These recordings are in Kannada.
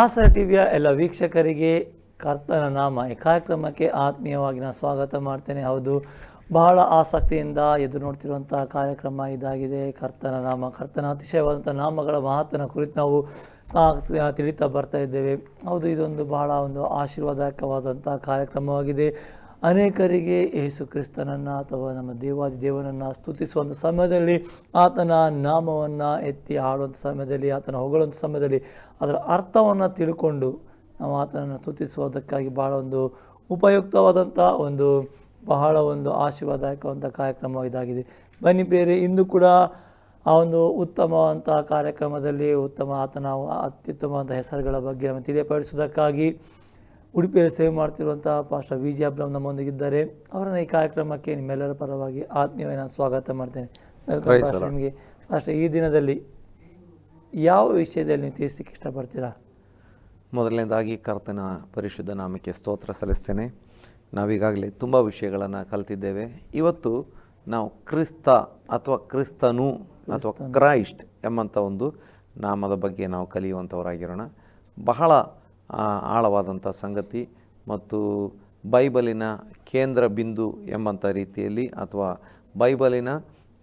ಆಸರ ಟಿವಿಯ ಎಲ್ಲ ವೀಕ್ಷಕರಿಗೆ ಕರ್ತನ ನಾಮ ಈ ಕಾರ್ಯಕ್ರಮಕ್ಕೆ ಆತ್ಮೀಯವಾಗಿ ನಾನು ಸ್ವಾಗತ ಮಾಡ್ತೇನೆ. ಹೌದು, ಬಹಳ ಆಸಕ್ತಿಯಿಂದ ಎದುರು ನೋಡ್ತಿರುವಂಥ ಕಾರ್ಯಕ್ರಮ ಇದಾಗಿದೆ. ಕರ್ತನ ನಾಮ, ಕರ್ತನ ಅತಿಶಯವಾದಂಥ ನಾಮಗಳ ಮಹತ್ವನ ಕುರಿತು ನಾವು ತಿಳಿತಾ ಬರ್ತಾ ಇದ್ದೇವೆ. ಹೌದು, ಇದೊಂದು ಬಹಳ ಒಂದು ಆಶೀರ್ವಾದಕವಾದಂಥ ಕಾರ್ಯಕ್ರಮವಾಗಿದೆ. ಅನೇಕರಿಗೆ ಯೇಸು ಕ್ರಿಸ್ತನನ್ನು ಅಥವಾ ನಮ್ಮ ದೇವಾದಿ ದೇವನನ್ನು ಸ್ತುತಿಸುವಂಥ ಸಮಯದಲ್ಲಿ ಆತನ ನಾಮವನ್ನು ಎತ್ತಿ ಹಾಡುವಂಥ ಸಮಯದಲ್ಲಿ, ಆತನ ಹೊಗಳುವಂಥ ಸಮಯದಲ್ಲಿ ಅದರ ಅರ್ಥವನ್ನು ತಿಳ್ಕೊಂಡು ನಾವು ಆತನನ್ನು ಸ್ತುತಿಸುವುದಕ್ಕಾಗಿ ಬಹಳ ಒಂದು ಉಪಯುಕ್ತವಾದಂಥ ಒಂದು ಬಹಳ ಒಂದು ಆಶೀರ್ವಾದಕವಂಥ ಕಾರ್ಯಕ್ರಮ ಇದಾಗಿದೆ. ಬನ್ನಿ ಬೇರೆ, ಇಂದು ಕೂಡ ಆ ಒಂದು ಉತ್ತಮವಂಥ ಕಾರ್ಯಕ್ರಮದಲ್ಲಿ ಉತ್ತಮ ಆತನ ಅತ್ಯುತ್ತಮವಾದ ಹೆಸರುಗಳ ಬಗ್ಗೆ ನಮಗೆ ತಿಳಿಯಪಡಿಸುವುದಕ್ಕಾಗಿ ಉಡುಪಿಯಲ್ಲಿ ಸೇವೆ ಮಾಡ್ತಿರುವಂಥ ಪಾಸ್ಟರ್ ವಿ ಜಿ ಅಬ್ರಾಮ್ ನಮ್ಮೊಂದಿಗಿದ್ದಾರೆ. ಅವರನ್ನು ಈ ಕಾರ್ಯಕ್ರಮಕ್ಕೆ ನಿಮ್ಮೆಲ್ಲರ ಪರವಾಗಿ ಆತ್ಮೀಯವಾಗಿ ನಾನು ಸ್ವಾಗತ ಮಾಡ್ತೇನೆ. ನಿಮಗೆ. ಪಾಸ್ಟರ್ ಈ ದಿನದಲ್ಲಿ ಯಾವ ವಿಷಯದಲ್ಲಿ ನೀವು ತಿಳಿಸಲಿಕ್ಕೆ ಇಷ್ಟಪಡ್ತೀರಾ? ಮೊದಲನೇದಾಗಿ ಕರ್ತನ ಪರಿಶುದ್ಧ ನಾಮಕ್ಕೆ ಸ್ತೋತ್ರ ಸಲ್ಲಿಸ್ತೇನೆ. ನಾವೀಗಾಗಲೇ ತುಂಬ ವಿಷಯಗಳನ್ನು ಕಲ್ತಿದ್ದೇವೆ. ಇವತ್ತು ನಾವು ಕ್ರಿಸ್ತ ಅಥವಾ ಕ್ರಿಸ್ತನು ಅಥವಾ ಕ್ರೈಸ್ಟ್ ಎಂಬಂಥ ಒಂದು ನಾಮದ ಬಗ್ಗೆ ನಾವು ಕಲಿಯುವಂಥವರಾಗಿರೋಣ ಬಹಳ ಆಳವಾದಂಥ ಸಂಗತಿ ಮತ್ತು ಬೈಬಲಿನ ಕೇಂದ್ರ ಬಿಂದು ಎಂಬಂಥ ರೀತಿಯಲ್ಲಿ ಅಥವಾ ಬೈಬಲಿನ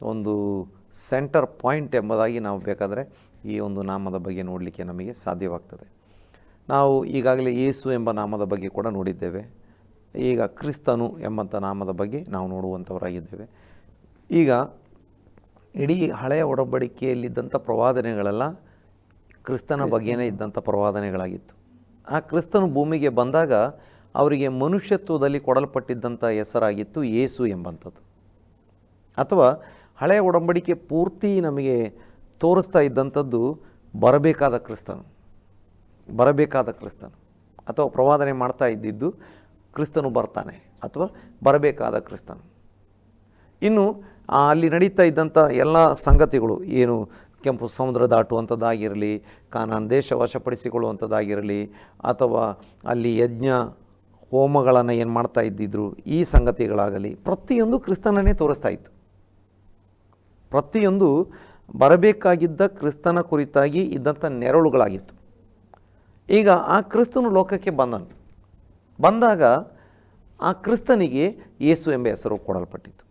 ಒಂದು ಸೆಂಟರ್ ಪಾಯಿಂಟ್ ಎಂಬುದಾಗಿ ನಾವು ಬೇಕಾದರೆ ಈ ಒಂದು ನಾಮದ ಬಗ್ಗೆ ನೋಡಲಿಕ್ಕೆ ನಮಗೆ ಸಾಧ್ಯವಾಗ್ತದೆ. ನಾವು ಈಗಾಗಲೇ ಯೇಸು ಎಂಬ ನಾಮದ ಬಗ್ಗೆ ಕೂಡ ನೋಡಿದ್ದೇವೆ. ಈಗ ಕ್ರಿಸ್ತನು ಎಂಬಂಥ ನಾಮದ ಬಗ್ಗೆ ನಾವು ನೋಡುವಂಥವರಾಗಿದ್ದೇವೆ. ಈಗ ಇಡೀ ಹಳೆಯ ಒಡಂಬಡಿಕೆಯಲ್ಲಿದ್ದಂಥ ಪ್ರವಾದನೆಗಳೆಲ್ಲ ಕ್ರಿಸ್ತನ ಬಗ್ಗೆನೇ ಇದ್ದಂಥ ಪ್ರವಾದನೆಗಳಾಗಿತ್ತು. ಆ ಕ್ರಿಸ್ತನು ಭೂಮಿಗೆ ಬಂದಾಗ ಅವರಿಗೆ ಮನುಷ್ಯತ್ವದಲ್ಲಿ ಕೊಡಲ್ಪಟ್ಟಿದ್ದಂಥ ಹೆಸರಾಗಿತ್ತು ಯೇಸು ಎಂಬಂಥದ್ದು. ಅಥವಾ ಹಳೆಯ ಒಡಂಬಡಿಕೆ ಪೂರ್ತಿ ನಮಗೆ ತೋರಿಸ್ತಾ ಇದ್ದಂಥದ್ದು ಬರಬೇಕಾದ ಕ್ರಿಸ್ತನು. ಬರಬೇಕಾದ ಕ್ರಿಸ್ತನು. ಅಥವಾ ಪ್ರವಾದನೆ ಮಾಡ್ತಾ ಇದ್ದಿದ್ದು ಕ್ರಿಸ್ತನು ಬರ್ತಾನೆ ಅಥವಾ ಬರಬೇಕಾದ ಕ್ರಿಸ್ತನು. ಇನ್ನು ಅಲ್ಲಿ ನಡೀತಾ ಇದ್ದಂಥ ಎಲ್ಲ ಸಂಗತಿಗಳು ಏನು? ಕೆಂಪು ಸಮುದ್ರ ದಾಟುವಂಥದ್ದಾಗಿರಲಿ, ಕಾನಾನ್ ದೇಶ ವಶಪಡಿಸಿಕೊಳ್ಳುವಂಥದ್ದಾಗಿರಲಿ, ಅಥವಾ ಅಲ್ಲಿ ಯಜ್ಞ ಹೋಮಗಳನ್ನು ಏನು ಮಾಡ್ತಾ ಇದ್ದಿದ್ರು, ಈ ಸಂಗತಿಗಳಾಗಲಿ, ಪ್ರತಿಯೊಂದು ಕ್ರಿಸ್ತನನ್ನೇ ತೋರಿಸ್ತಾ ಇತ್ತು. ಪ್ರತಿಯೊಂದು ಬರಬೇಕಾಗಿದ್ದ ಕ್ರಿಸ್ತನ ಕುರಿತಾಗಿ ಇದ್ದಂಥ ನೆರಳುಗಳಾಗಿತ್ತು. ಈಗ ಆ ಕ್ರಿಸ್ತನು ಲೋಕಕ್ಕೆ ಬಂದನು. ಬಂದಾಗ ಆ ಕ್ರಿಸ್ತನಿಗೆ ಯೇಸು ಎಂಬ ಹೆಸರು ಕೊಡಲ್ಪಟ್ಟಿತ್ತು.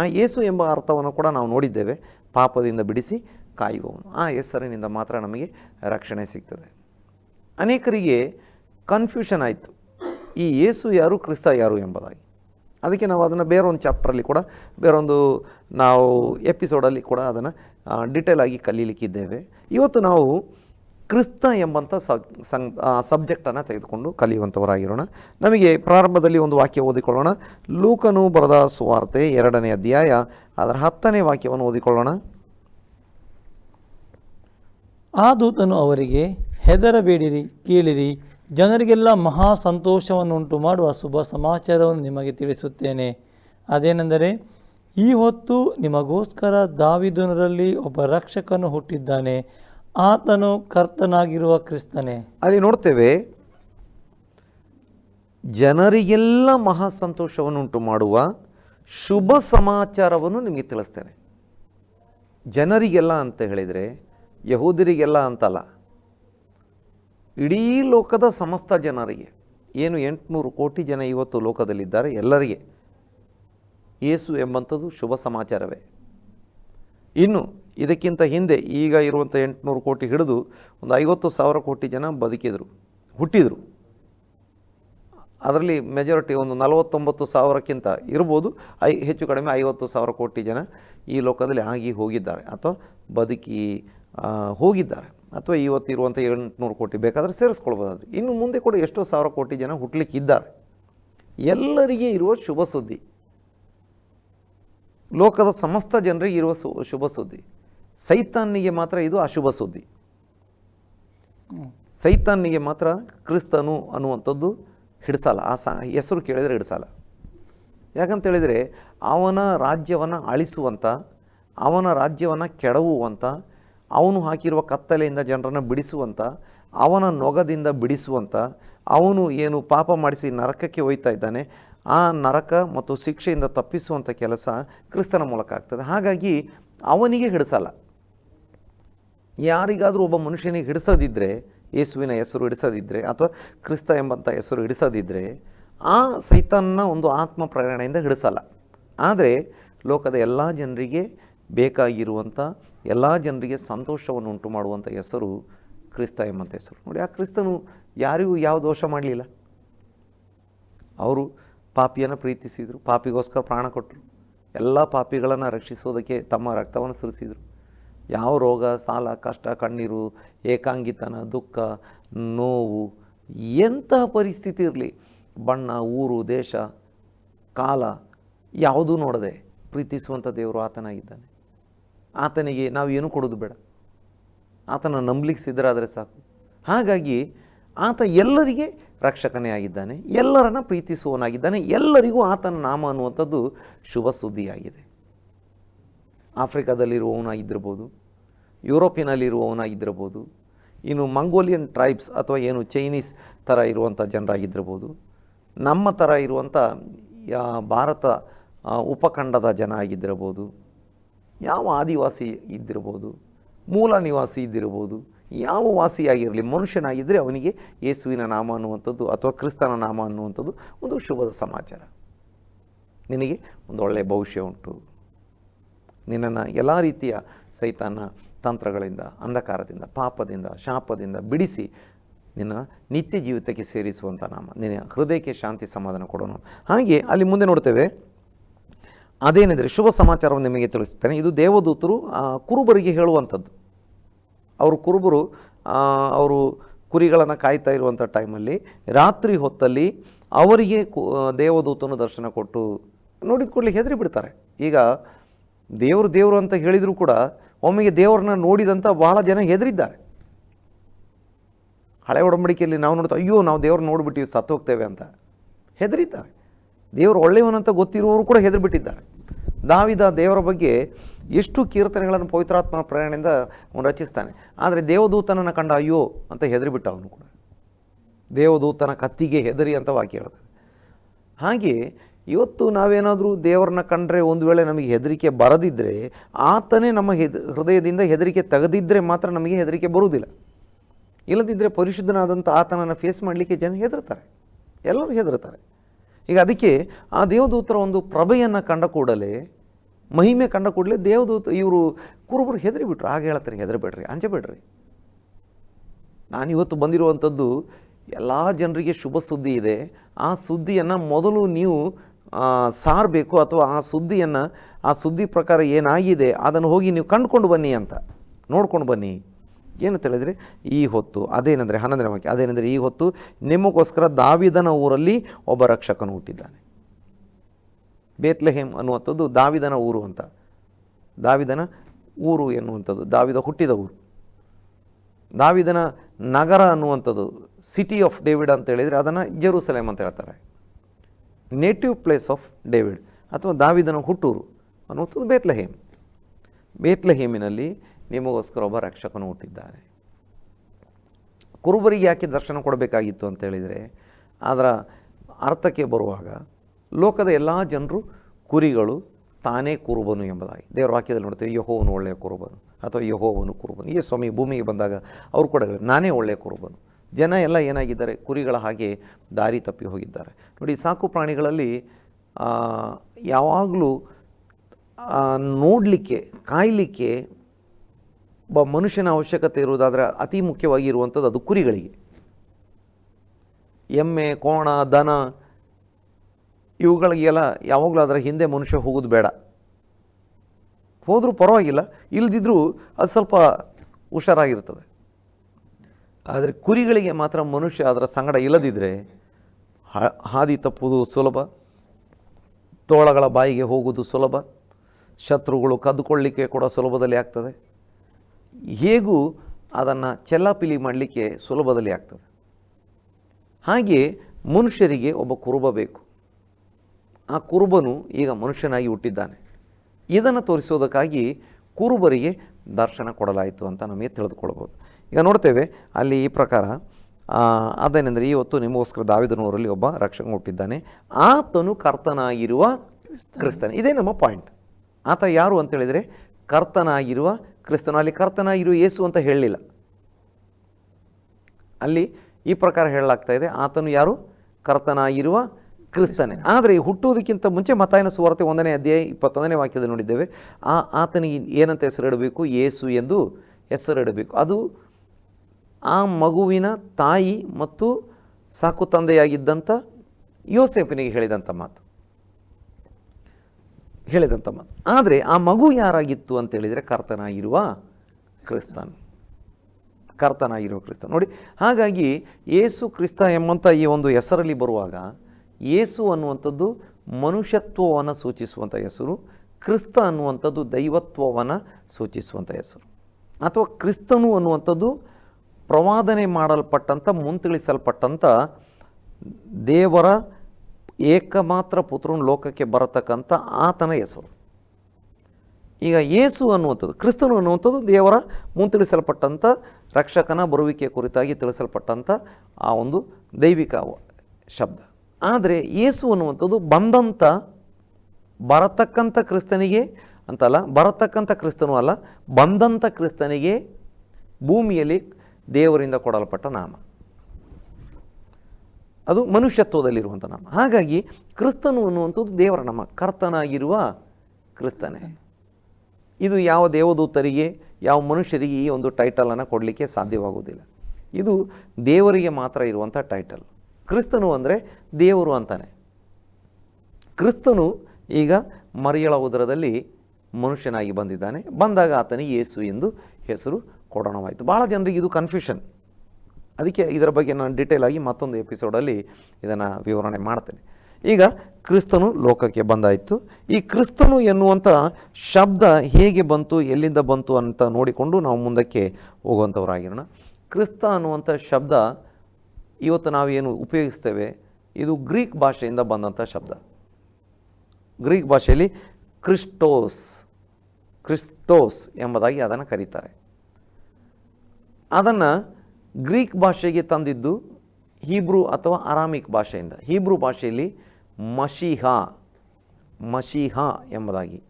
ಆ ಯೇಸು ಎಂಬ ಅರ್ಥವನ್ನು ಕೂಡ ನಾವು ನೋಡಿದ್ದೇವೆ. ಪಾಪದಿಂದ ಬಿಡಿಸಿ ಕಾಯುವವನು ಆ ಹೆಸರಿನಿಂದ ಮಾತ್ರ ನಮಗೆ ರಕ್ಷಣೆ ಸಿಗ್ತದೆ. ಅನೇಕರಿಗೆ ಕನ್ಫ್ಯೂಷನ್ ಆಯಿತು. ಈ ಯೇಸು ಯಾರು, ಕ್ರಿಸ್ತ ಯಾರು ಎಂಬುದಾಗಿ. ಅದಕ್ಕೆ ನಾವು ಅದನ್ನು ಬೇರೊಂದು ಚಾಪ್ಟ್ರಲ್ಲಿ ಕೂಡ, ಬೇರೊಂದು ನಾವು ಎಪಿಸೋಡಲ್ಲಿ ಕೂಡ ಅದನ್ನು ಡಿಟೇಲ್ ಆಗಿ ಕಲೀಲಿಕ್ಕಿದ್ದೇವೆ. ಇವತ್ತು ನಾವು ಕ್ರಿಸ್ತ ಎಂಬಂಥ ಸಂ ಸಬ್ಜೆಕ್ಟನ್ನು ತೆಗೆದುಕೊಂಡು ಕಲಿಯುವಂಥವರಾಗಿರೋಣ ನಮಗೆ ಪ್ರಾರಂಭದಲ್ಲಿ ಒಂದು ವಾಕ್ಯ ಓದಿಕೊಳ್ಳೋಣ. ಲೂಕನು ಬರೆದ ಸುವಾರ್ತೆ ಎರಡನೇ ಅಧ್ಯಾಯ, ಅದರ ಹತ್ತನೇ ವಾಕ್ಯವನ್ನು ಓದಿಕೊಳ್ಳೋಣ. ಆ ದೂತನು ಅವರಿಗೆ, ಹೆದರಬೇಡಿರಿ, ಕೇಳಿರಿ. ಜನರಿಗೆಲ್ಲ ಮಹಾ ಸಂತೋಷವನ್ನುಂಟು ಮಾಡುವ ಶುಭ ಸಮಾಚಾರವನ್ನು ನಿಮಗೆ ತಿಳಿಸುತ್ತೇನೆ. ಅದೇನೆಂದರೆ, ಈ ಹೊತ್ತು ನಿಮಗೋಸ್ಕರ ದಾವಿದನರಲ್ಲಿ ಒಬ್ಬ ರಕ್ಷಕನು ಹುಟ್ಟಿದ್ದಾನೆ. ಆತನು ಕರ್ತನಾಗಿರುವ ಕ್ರಿಸ್ತನೇ. ಅಲ್ಲಿ ನೋಡ್ತೇವೆ, ಜನರಿಗೆಲ್ಲ ಮಹಾ ಸಂತೋಷವನ್ನುಂಟು ಮಾಡುವ ಶುಭ ಸಮಾಚಾರವನ್ನು ನಿಮಗೆ ತಿಳಿಸ್ತೇನೆ. ಜನರಿಗೆಲ್ಲ ಅಂತ ಹೇಳಿದರೆ ಯಹೂದರಿಗೆಲ್ಲ ಅಂತಲ್ಲ, ಇಡೀ ಲೋಕದ ಸಮಸ್ತ ಜನರಿಗೆ, ಏನು ಎಂಟುನೂರು ಕೋಟಿ ಜನ ಇವತ್ತು ಲೋಕದಲ್ಲಿದ್ದಾರೆ, ಎಲ್ಲರಿಗೆ ಏಸು ಎಂಬಂಥದ್ದು ಶುಭ ಸಮಾಚಾರವೇ. ಇನ್ನು ಇದಕ್ಕಿಂತ ಹಿಂದೆ ಈಗ ಇರುವಂಥ ಎಂಟುನೂರು ಕೋಟಿ ಹಿಡಿದು ಒಂದು ಐವತ್ತು ಸಾವಿರ ಕೋಟಿ ಜನ ಬದುಕಿದರು, ಹುಟ್ಟಿದರು. ಅದರಲ್ಲಿ ಮೆಜಾರಿಟಿ ಒಂದು ನಲವತ್ತೊಂಬತ್ತು ಸಾವಿರಕ್ಕಿಂತ ಇರ್ಬೋದು, ಐ, ಹೆಚ್ಚು ಕಡಿಮೆ ಐವತ್ತು ಸಾವಿರ ಕೋಟಿ ಜನ ಈ ಲೋಕದಲ್ಲಿ ಆಗಿ ಹೋಗಿದ್ದಾರೆ. ಅಥವಾ ಬದುಕಿ ಹೋಗಿದ್ದಾರೆ. ಅಥವಾ ಇವತ್ತು ಇರುವಂಥ ಎಂಟುನೂರು ಕೋಟಿ ಬೇಕಾದರೆ ಸೇರಿಸ್ಕೊಳ್ಬೋದಾದ್ರೆ. ಇನ್ನು ಮುಂದೆ ಕೂಡ ಎಷ್ಟೋ ಸಾವಿರ ಕೋಟಿ ಜನ ಹುಟ್ಟಲಿಕ್ಕಿದ್ದಾರೆ ಎಲ್ಲರಿಗೆ ಇರುವ ಶುಭ ಸುದ್ದಿ. ಲೋಕದ ಸಮಸ್ತ ಜನರಿಗೆ ಇರುವ ಸು ಶುಭ ಸುದ್ದಿ. ಸೈತಾನಿಗೆ ಮಾತ್ರ ಇದು ಅಶುಭ ಸುದ್ದಿ. ಸೈತಾನಿಗೆ ಮಾತ್ರ ಕ್ರಿಸ್ತನು ಅನ್ನುವಂಥದ್ದು ಹಿಡಿಸಲ್ಲ ಆ ಸ ಹೆಸರು ಕೇಳಿದರೆ ಹಿಡಿಸಲ್ಲ ಯಾಕಂತ ಹೇಳಿದರೆ ಅವನ ರಾಜ್ಯವನ್ನು ಅಳಿಸುವಂಥ ಅವನ ರಾಜ್ಯವನ್ನು ಕೆಡವುವಂಥ ಅವನು ಹಾಕಿರುವ ಕತ್ತಲೆಯಿಂದ ಜನರನ್ನು ಬಿಡಿಸುವಂಥ ಅವನ ನೊಗದಿಂದ ಬಿಡಿಸುವಂಥ ಅವನು ಏನು ಪಾಪ ಮಾಡಿಸಿ ನರಕಕ್ಕೆ ಒಯ್ತಾ ಇದ್ದಾನೆ, ಆ ನರಕ ಮತ್ತು ಶಿಕ್ಷೆಯಿಂದ ತಪ್ಪಿಸುವಂಥ ಕೆಲಸ ಕ್ರಿಸ್ತನ ಮೂಲಕ ಆಗ್ತದೆ. ಹಾಗಾಗಿ ಅವನಿಗೆ ಹಿಡಿಸಲ್ಲ. ಯಾರಿಗಾದರೂ ಒಬ್ಬ ಮನುಷ್ಯನಿಗೆ ಹಿಡಿಸೋದಿದ್ದರೆ ಯೇಸುವಿನ ಹೆಸರು ಹಿಡಿಸದಿದ್ದರೆ ಅಥವಾ ಕ್ರಿಸ್ತ ಎಂಬಂಥ ಹೆಸರು ಹಿಡಿಸದಿದ್ದರೆ ಆ ಸೈತನ್ನ ಒಂದು ಆತ್ಮ ಪ್ರೇರಣೆಯಿಂದ ಹಿಡಿಸಲ್ಲ. ಆದರೆ, ಲೋಕದ ಎಲ್ಲ ಜನರಿಗೆ ಬೇಕಾಗಿರುವಂಥ ಎಲ್ಲ ಜನರಿಗೆ ಸಂತೋಷವನ್ನು ಉಂಟು ಮಾಡುವಂಥ ಹೆಸರು ಕ್ರಿಸ್ತ ಎಂಬಂಥ ಹೆಸರು. ನೋಡಿ, ಆ ಕ್ರಿಸ್ತನು ಯಾರಿಗೂ ಯಾವ ದೋಷ ಮಾಡಲಿಲ್ಲ. ಅವರು ಪಾಪಿಯನ್ನು ಪ್ರೀತಿಸಿದರು, ಪಾಪಿಗೋಸ್ಕರ ಪ್ರಾಣ ಕೊಟ್ಟರು. ಎಲ್ಲ ಪಾಪಿಗಳನ್ನು ರಕ್ಷಿಸೋದಕ್ಕೆ ತಮ್ಮ ರಕ್ತವನ್ನು ಸುರಿಸಿದರು. ಯಾವ ರೋಗ, ಸಾಲ, ಕಷ್ಟ, ಕಣ್ಣೀರು, ಏಕಾಂಗಿತನ, ದುಃಖ, ನೋವು, ಎಂತಹ ಪರಿಸ್ಥಿತಿ ಇರಲಿ, ಬಣ್ಣ, ಊರು, ದೇಶ, ಕಾಲ ಯಾವುದೂ ನೋಡದೆ ಪ್ರೀತಿಸುವಂಥ ದೇವರು ಆತನಾಗಿದ್ದಾನೆ. ಆತನಿಗೆ ನಾವು ಏನು ಕೊಡೋದು ಬೇಡ. ಆತನ ನಂಬಲಿಕ್ಕೆ ಸಿದ್ಧರಾದರೆ ಸಾಕು. ಹಾಗಾಗಿ ಆತ ಎಲ್ಲರಿಗೆ ರಕ್ಷಕನೇ ಆಗಿದ್ದಾನೆ, ಎಲ್ಲರನ್ನ ಪ್ರೀತಿಸುವವನಾಗಿದ್ದಾನೆ, ಎಲ್ಲರಿಗೂ ಆತನ ನಾಮ ಅನ್ನುವಂಥದ್ದು ಶುಭ ಸುದ್ದಿಯಾಗಿದೆ. ಆಫ್ರಿಕಾದಲ್ಲಿರುವವನಾಗಿದ್ದಿರ್ಬೋದು, ಯುರೋಪಿನಲ್ಲಿರುವವನಾಗಿದ್ದಿರ್ಬೋದು, ಇನ್ನು ಮಂಗೋಲಿಯನ್ ಟ್ರೈಬ್ಸ್ ಅಥವಾ ಏನು ಚೈನೀಸ್ ಥರ ಇರುವಂಥ ಜನರಾಗಿದ್ದಿರ್ಬೋದು, ನಮ್ಮ ಥರ ಇರುವಂಥ ಭಾರತ ಉಪಖಂಡದ ಜನ ಆಗಿದ್ದಿರ್ಬೋದು ಯಾವ ಆದಿವಾಸಿ ಇದ್ದಿರ್ಬೋದು, ಮೂಲ ನಿವಾಸಿ ಇದ್ದಿರ್ಬೋದು, ಯಾವ ವಾಸಿಯಾಗಿರಲಿ ಮನುಷ್ಯನಾಗಿದ್ದರೆ ಅವನಿಗೆ ಯೇಸುವಿನ ನಾಮ ಅನ್ನುವಂಥದ್ದು ಅಥವಾ ಕ್ರಿಸ್ತನ ನಾಮ ಅನ್ನುವಂಥದ್ದು ಒಂದು ಶುಭದ ಸಮಾಚಾರ. ನಿನಗೆ ಒಂದು ಒಳ್ಳೆಯ ಭವಿಷ್ಯ ಉಂಟು. ನಿನ್ನನ್ನು ಎಲ್ಲ ರೀತಿಯ ಸೈತಾನ ತಂತ್ರಗಳಿಂದ, ಅಂಧಕಾರದಿಂದ, ಪಾಪದಿಂದ, ಶಾಪದಿಂದ ಬಿಡಿಸಿ ನಿನ್ನ ನಿತ್ಯ ಜೀವಿತಕ್ಕೆ ಸೇರಿಸುವಂಥ ನಾಮ. ನಿನ್ನ ಹೃದಯಕ್ಕೆ ಶಾಂತಿ ಸಮಾಧಾನ ಕೊಡೋಣ. ಹಾಗೆ ಅಲ್ಲಿ ಮುಂದೆ ನೋಡ್ತೇವೆ ಅದೇನೆಂದರೆ ಶುಭ ಸಮಾಚಾರವನ್ನು ನಿಮಗೆ ತಿಳಿಸುತ್ತೇನೆ. ಇದು ದೇವದೂತರು ಕುರುಬರಿಗೆ ಹೇಳುವಂಥದ್ದು. ಅವರು ಕುರುಬರು ಅವರು ಕುರಿಗಳನ್ನು ಕಾಯ್ತಾ ಇರುವಂಥ ಟೈಮಲ್ಲಿ ರಾತ್ರಿ ಹೊತ್ತಲ್ಲಿ ಅವರಿಗೆ ದೇವದೂತನ ದರ್ಶನ ಕೊಟ್ಟು ನೋಡಿದ ಕೂಡಲೇ ಹೆದರಿ ಬಿಡ್ತಾರೆ. ಈಗ ದೇವರು ದೇವರು ಅಂತ ಹೇಳಿದರೂ ಕೂಡ ಒಮ್ಮೆಗೆ ದೇವರನ್ನ ನೋಡಿದಂಥ ಭಾಳ ಜನ ಹೆದರಿದ್ದಾರೆ. ಹಳೆ ಒಡಂಬಡಿಕೆಯಲ್ಲಿ ನಾವು ನೋಡ್ತಾ, ಅಯ್ಯೋ, ನಾವು ದೇವ್ರನ್ನ ನೋಡಿಬಿಟ್ಟಿವಿ ಸತ್ತು ಹೋಗ್ತೇವೆ ಅಂತ ಹೆದರಿದ್ದಾರೆ. ದೇವರು ಒಳ್ಳೆಯವನಂತ ಗೊತ್ತಿರುವವರು ಕೂಡ ಹೆದರಿಬಿಟ್ಟಿದ್ದಾರೆ. ದಾವಿದ ದೇವರ ಬಗ್ಗೆ ಎಷ್ಟು ಕೀರ್ತನೆಗಳನ್ನು ಪವಿತ್ರಾತ್ಮನ ಪ್ರೇರಣೆಯಿಂದ ಅವನು ರಚಿಸ್ತಾನೆ. ಆದರೆ ದೇವದೂತನನ್ನು ಕಂಡ ಅಯ್ಯೋ ಅಂತ ಹೆದರಿಬಿಟ್ಟ ಅವನು ಕೂಡ. ದೇವದೂತನ ಕತ್ತಿಗೆ ಹೆದರಿ ಅಂತ ವಾಕ್ಯ ಹೇಳ್ತದೆ. ಹಾಗೆ ಇವತ್ತು ನಾವೇನಾದರೂ ದೇವರನ್ನ ಕಂಡ್ರೆ ಒಂದು ವೇಳೆ ನಮಗೆ ಹೆದರಿಕೆ ಬರದಿದ್ದರೆ ಆತನೇ ನಮ್ಮ ಹೆದ್, ಹೃದಯದಿಂದ ಹೆದರಿಕೆ ತೆಗೆದಿದ್ದರೆ ಮಾತ್ರ ನಮಗೆ ಹೆದರಿಕೆ ಬರುವುದಿಲ್ಲ. ಇಲ್ಲದಿದ್ದರೆ ಪರಿಶುದ್ಧನಾದಂಥ ಆತನನ್ನು ಫೇಸ್ ಮಾಡಲಿಕ್ಕೆ ಜನ ಹೆದರ್ತಾರೆ. ಎಲ್ಲರೂ ಹೆದರ್ತಾರೆ. ಈಗ ಅದಕ್ಕೆ ಆ ದೇವದೂತರ ಒಂದು ಪ್ರಭೆಯನ್ನು ಕಂಡ ಕೂಡಲೇ, ಮಹಿಮೆ ಕಂಡ ಕೂಡಲೇ ದೇವದೂತ, ಇವರು ಕುರುಬರು ಹೆದರಿಬಿಟ್ರು ಹಾಗೆ ಹೇಳ್ತಾರೆ ಹೆದರಬೇಡ್ರಿ, ಅಂಜಬೇಡ್ರಿ. ನಾನು ಇವತ್ತು ಬಂದಿರುವಂಥದ್ದು ಎಲ್ಲ ಜನರಿಗೆ ಶುಭ ಸುದ್ದಿ ಇದೆ. ಆ ಸುದ್ದಿಯನ್ನು ಮೊದಲು ನೀವು ಸಾರಬೇಕು ಅಥವಾ ಆ ಸುದ್ದಿಯನ್ನು, ಆ ಸುದ್ದಿ ಪ್ರಕಾರ ಏನಾಗಿದೆ, ಅದನ್ನು ಹೋಗಿ ನೀವು ಕಂಡುಕೊಂಡು ಬನ್ನಿ ಅಂತ. ನೋಡ್ಕೊಂಡು ಬನ್ನಿ. ಏನಂತ ಹೇಳಿದರೆ ಈ ಹೊತ್ತು, ಅದೇನೆಂದರೆ ಹನ್ನೊಂದನೇ ವಾಕ್ಯ, ಅದೇನೆಂದರೆ ಈ ಹೊತ್ತು ನಿಮಗೋಸ್ಕರ ದಾವಿದನ ಊರಲ್ಲಿ ಒಬ್ಬ ರಕ್ಷಕನು ಹುಟ್ಟಿದ್ದಾನೆ. ಬೇತ್ಲೆಹೇಮ್ ಅನ್ನುವಂಥದ್ದು ದಾವಿದನ ಊರು ಅಂತ. ದಾವಿದನ ಊರು ಎನ್ನುವಂಥದ್ದು, ದಾವಿದ ಹುಟ್ಟಿದ ಊರು. ದಾವಿದನ ನಗರ ಅನ್ನುವಂಥದ್ದು ಸಿಟಿ ಆಫ್ ಡೇವಿಡ್ ಅಂತ ಹೇಳಿದರೆ ಅದನ್ನು ಜೆರೂಸಲೇಮ್ ಅಂತ ಹೇಳ್ತಾರೆ. ನೇಟಿವ್ ಪ್ಲೇಸ್ ಆಫ್ ಡೇವಿಡ್ ಅಥವಾ ದಾವಿದನ ಹುಟ್ಟೂರು ಅನ್ನುವಂಥದ್ದು ಬೇತ್ಲೆಹೇಮ್. ಬೇತ್ಲೆಹೇಮಿನಲ್ಲಿ ನಿಮಗೋಸ್ಕರ ಒಬ್ಬ ರಕ್ಷಕನು ಹುಟ್ಟಿದ್ದಾನೆ. ಕುರುಬರಿಗೆ ಯಾಕೆ ದರ್ಶನ ಕೊಡಬೇಕಾಗಿತ್ತು ಅಂತ ಹೇಳಿದರೆ, ಅದರ ಅರ್ಥಕ್ಕೆ ಬರುವಾಗ ಲೋಕದ ಎಲ್ಲ ಜನರು ಕುರಿಗಳು ತಾನೇ ಕುರುಬನು ಎಂಬುದಾಗಿ. ದೇವರ ವಾಕ್ಯದಲ್ಲಿ ನೋಡ್ತೇವೆ ಯಹೋವನು ಒಳ್ಳೆಯ ಕುರುಬನು ಅಥವಾ ಯಹೋವನು ಕುರುಬನು. ಈ ಸ್ವಾಮಿ ಭೂಮಿಗೆ ಬಂದಾಗ ಅವರು ಕೂಡ ನಾನೇ ಒಳ್ಳೆಯ ಕುರುಬನು. ಜನ ಎಲ್ಲ ಏನಾಗಿದ್ದಾರೆ, ಕುರಿಗಳ ಹಾಗೆ ದಾರಿ ತಪ್ಪಿ ಹೋಗಿದ್ದಾರೆ. ನೋಡಿ, ಸಾಕು ಪ್ರಾಣಿಗಳಲ್ಲಿ ಯಾವಾಗಲೂ ನೋಡಲಿಕ್ಕೆ, ಕಾಯಲಿಕ್ಕೆ ಒಬ್ಬ ಮನುಷ್ಯನ ಅವಶ್ಯಕತೆ ಇರುವುದಾದರೆ ಅತಿ ಮುಖ್ಯವಾಗಿ ಇರುವಂಥದ್ದು ಅದು ಕುರಿಗಳಿಗೆ. ಎಮ್ಮೆ, ಕೋಣ, ದನ, ಇವುಗಳಿಗೆಲ್ಲ ಯಾವಾಗಲೂ ಅದರ ಹಿಂದೆ ಮನುಷ್ಯ ಹೋಗೋದು ಬೇಡ. ಹೋದರೂ ಪರವಾಗಿಲ್ಲ ಇಲ್ಲದಿದ್ದರೂ ಅದು ಸ್ವಲ್ಪ ಹುಷಾರಾಗಿರ್ತದೆ. ಆದರೆ ಕುರಿಗಳಿಗೆ ಮಾತ್ರ ಮನುಷ್ಯ ಅದರ ಸಂಗಡ ಇಲ್ಲದಿದ್ದರೆ ಹಾದಿ ತಪ್ಪುವುದು ಸುಲಭ, ತೋಳಗಳ ಬಾಯಿಗೆ ಹೋಗುವುದು ಸುಲಭ, ಶತ್ರುಗಳು ಕದ್ದುಕೊಳ್ಳಿಕ್ಕೆ ಕೂಡ ಸುಲಭದಲ್ಲಿ ಆಗ್ತದೆ. ಹೇಗೂ ಅದನ್ನು ಚೆಲ್ಲಾಪಿಲಿ ಮಾಡಲಿಕ್ಕೆ ಸುಲಭದಲ್ಲಿ ಆಗ್ತದೆ. ಹಾಗೆ ಮನುಷ್ಯರಿಗೆ ಒಬ್ಬ ಕುರುಬ ಬೇಕು. ಆ ಕುರುಬನು ಈಗ ಮನುಷ್ಯನಾಗಿ ಹುಟ್ಟಿದ್ದಾನೆ. ಇದನ್ನು ತೋರಿಸೋದಕ್ಕಾಗಿ ಕುರುಬರಿಗೆ ದರ್ಶನ ಕೊಡಲಾಯಿತು ಅಂತ ನಮಗೆ ತಿಳಿದುಕೊಳ್ಬೋದು. ಈಗ ನೋಡ್ತೇವೆ ಅಲ್ಲಿ ಈ ಪ್ರಕಾರ ಅದೇನೆಂದರೆ ಇವತ್ತು ನಿಮಗೋಸ್ಕರ ದಾವಿದನೂರಲ್ಲಿ ಒಬ್ಬ ರಕ್ಷಕ ಹುಟ್ಟಿದ್ದಾನೆ. ಆತನು ಕರ್ತನಾಗಿರುವ ಕ್ರಿಸ್ತನ. ಇದೇ ನಮ್ಮ ಪಾಯಿಂಟ್. ಆತ ಯಾರು ಅಂತೇಳಿದರೆ ಕರ್ತನಾಗಿರುವ ಕ್ರಿಸ್ತನು ಅಲ್ಲಿ ಕರ್ತನ ಇರು ಯೇಸು ಅಂತ ಹೇಳಲಿಲ್ಲ. ಅಲ್ಲಿ ಈ ಪ್ರಕಾರ ಹೇಳಲಾಗ್ತಾ ಇದೆ ಆತನು ಯಾರು? ಕರ್ತನ ಇರುವ ಕ್ರಿಸ್ತನೇ. ಆದರೆ ಹುಟ್ಟುವುದಕ್ಕಿಂತ ಮುಂಚೆ ಮತಾಯನ ಸುವಾರ್ತೆ ಒಂದನೇ ಅಧ್ಯಾಯ ಇಪ್ಪತ್ತೊಂದನೇ ವಾಕ್ಯದಲ್ಲಿ ನೋಡಿದ್ದೇವೆ ಆ ಆತನಿಗೆ ಏನಂತ ಹೆಸರಿಡಬೇಕು? ಯೇಸು ಎಂದು ಹೆಸರಿಡಬೇಕು. ಅದು ಆ ಮಗುವಿನ ತಾಯಿ ಮತ್ತು ಸಾಕು ತಂದೆಯಾಗಿದ್ದಂಥ ಯೋಸೆಫನಿಗೆ ಹೇಳಿದಂಥ ಮಾತು. ಹೇಳಿದಂಥ ಮಾತು ಆದರೆ ಆ ಮಗು ಯಾರಾಗಿತ್ತು ಅಂತ ಹೇಳಿದರೆ ಕರ್ತನಾಗಿರುವ ಕ್ರಿಸ್ತನ್. ಕರ್ತನಾಗಿರುವ ಕ್ರಿಸ್ತ ನೋಡಿ, ಹಾಗಾಗಿ ಏಸು ಕ್ರಿಸ್ತ ಎಂಬಂಥ ಈ ಒಂದು ಹೆಸರಲ್ಲಿ ಬರುವಾಗ ಏಸು ಅನ್ನುವಂಥದ್ದು ಮನುಷ್ಯತ್ವವನ್ನು ಸೂಚಿಸುವಂಥ ಹೆಸರು, ಕ್ರಿಸ್ತ ಅನ್ನುವಂಥದ್ದು ದೈವತ್ವವನ್ನು ಸೂಚಿಸುವಂಥ ಹೆಸರು. ಅಥವಾ ಕ್ರಿಸ್ತನು ಅನ್ನುವಂಥದ್ದು ಪ್ರವಾದನೆ ಮಾಡಲ್ಪಟ್ಟಂಥ ಮುಂತಿಳಿಸಲ್ಪಟ್ಟಂಥ ದೇವರ ಏಕಮಾತ್ರ ಪುತ್ರನ ಲೋಕಕ್ಕೆ ಬರತಕ್ಕಂಥ ಆತನ ಹೆಸರು. ಈಗ ಯೇಸು ಅನ್ನುವಂಥದ್ದು, ಕ್ರಿಸ್ತನು ಅನ್ನುವಂಥದ್ದು ದೇವರ ಮುಂತಿಳಿಸಲ್ಪಟ್ಟಂಥ, ರಕ್ಷಕನ ಬರುವಿಕೆ ಕುರಿತಾಗಿ ತಿಳಿಸಲ್ಪಟ್ಟಂಥ ಆ ಒಂದು ದೈವಿಕ ಶಬ್ದ. ಆದರೆ ಯೇಸು ಅನ್ನುವಂಥದ್ದು ಬಂದಂಥ, ಬರತಕ್ಕಂಥ ಕ್ರಿಸ್ತನಿಗೆ ಅಂತಲ್ಲ, ಬರತಕ್ಕಂಥ ಕ್ರಿಸ್ತನೂ ಅಲ್ಲ, ಬಂದಂಥ ಕ್ರಿಸ್ತನಿಗೆ ಭೂಮಿಯಲ್ಲಿ ದೇವರಿಂದ ಕೊಡಲ್ಪಟ್ಟ ನಾಮ. ಅದು ಮನುಷ್ಯತ್ವದಲ್ಲಿರುವಂಥ ನಾಮ ಹಾಗಾಗಿ ಕ್ರಿಸ್ತನು ಅನ್ನುವಂಥದ್ದು ದೇವರ ನಾಮ ಕರ್ತನಾಗಿರುವ ಕ್ರಿಸ್ತನೇ. ಇದು ಯಾವ ದೇವದೂತರಿಗೆ, ಯಾವ ಮನುಷ್ಯರಿಗೆ ಈ ಒಂದು ಟೈಟಲನ್ನು ಕೊಡಲಿಕ್ಕೆ ಸಾಧ್ಯವಾಗುವುದಿಲ್ಲ. ಇದು ದೇವರಿಗೆ ಮಾತ್ರ ಇರುವಂಥ ಟೈಟಲ್ ಕ್ರಿಸ್ತನು ಅಂದರೆ ದೇವರು ಅಂತಾನೆ. ಕ್ರಿಸ್ತನು ಈಗ ಮರಿಯಳ ಉದರದಲ್ಲಿ ಮನುಷ್ಯನಾಗಿ ಬಂದಿದ್ದಾನೆ. ಬಂದಾಗ ಆತನಿಗೆ ಯೇಸು ಎಂದು ಹೆಸರು ಕೊಡೋಣವಾಯಿತು. ಭಾಳ ಜನರಿಗೆ ಇದು ಕನ್ಫ್ಯೂಷನ್ ಅದಕ್ಕೆ ಇದರ ಬಗ್ಗೆ ನಾನು ಡೀಟೇಲ್ ಆಗಿ ಮತ್ತೊಂದು ಎಪಿಸೋಡಲ್ಲಿ ಇದನ್ನು ವಿವರಣೆ ಮಾಡ್ತೇನೆ. ಈಗ ಕ್ರಿಸ್ತನು ಲೋಕಕ್ಕೆ ಬಂದಾಯಿತು. ಈ ಕ್ರಿಸ್ತನು ಎನ್ನುವಂಥ ಶಬ್ದ ಹೇಗೆ ಬಂತು, ಎಲ್ಲಿಂದ ಬಂತು ಅಂತ ನೋಡಿಕೊಂಡು ನಾವು ಮುಂದಕ್ಕೆ ಹೋಗುವಂಥವರಾಗಿರೋಣ ಕ್ರಿಸ್ತ ಅನ್ನುವಂಥ ಶಬ್ದ ಇವತ್ತು ನಾವೇನು ಉಪಯೋಗಿಸ್ತೇವೆ? ಇದು ಗ್ರೀಕ್ ಭಾಷೆಯಿಂದ ಬಂದಂಥ ಶಬ್ದ. ಗ್ರೀಕ್ ಭಾಷೆಯಲ್ಲಿ ಕ್ರಿಸ್ಟೋಸ್ ಕ್ರಿಸ್ಟೋಸ್ ಎಂಬುದಾಗಿ ಅದನ್ನು ಕರೀತಾರೆ. ಅದನ್ನು ಗ್ರೀಕ್ ಭಾಷೆಗೆ ತಂದಿದ್ದು ಹೀಬ್ರೂ ಅಥವಾ ಅರಾಮಿಕ್ ಭಾಷೆಯಿಂದ. ಹೀಬ್ರೂ ಭಾಷೆಯಲ್ಲಿ ಮಶಿಹ ಮಶಿಹ ಎಂಬುದಾಗಿ.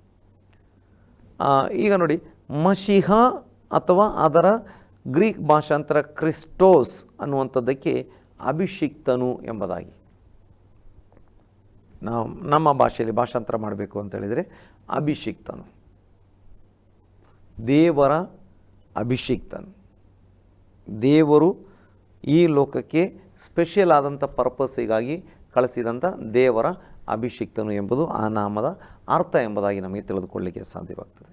ಈಗ ನೋಡಿ ಮಷಿಹ ಅಥವಾ ಅದರ ಗ್ರೀಕ್ ಭಾಷಾಂತರ ಕ್ರಿಸ್ಟೋಸ್ ಅನ್ನುವಂಥದ್ದಕ್ಕೆ ಅಭಿಷಿಕ್ತನು ಎಂಬುದಾಗಿ. ನಾವು ನಮ್ಮ ಭಾಷೆಯಲ್ಲಿ ಭಾಷಾಂತರ ಮಾಡಬೇಕು ಅಂತ ಹೇಳಿದರೆ ಅಭಿಷಿಕ್ತನು. ದೇವರ ಅಭಿಷಿಕ್ತನು. ದೇವರು ಈ ಲೋಕಕ್ಕೆ ಸ್ಪೆಷಲ್ ಆದಂಥ ಪರ್ಪಸ್ಸಿಗಾಗಿ ಕಳಿಸಿದಂಥ ದೇವರ ಅಭಿಷಿಕ್ತನು ಎಂಬುದು ಆ ನಾಮದ ಅರ್ಥ ಎಂಬುದಾಗಿ ನಮಗೆ ತಿಳಿದುಕೊಳ್ಳಲಿಕ್ಕೆ ಸಾಧ್ಯವಾಗ್ತದೆ.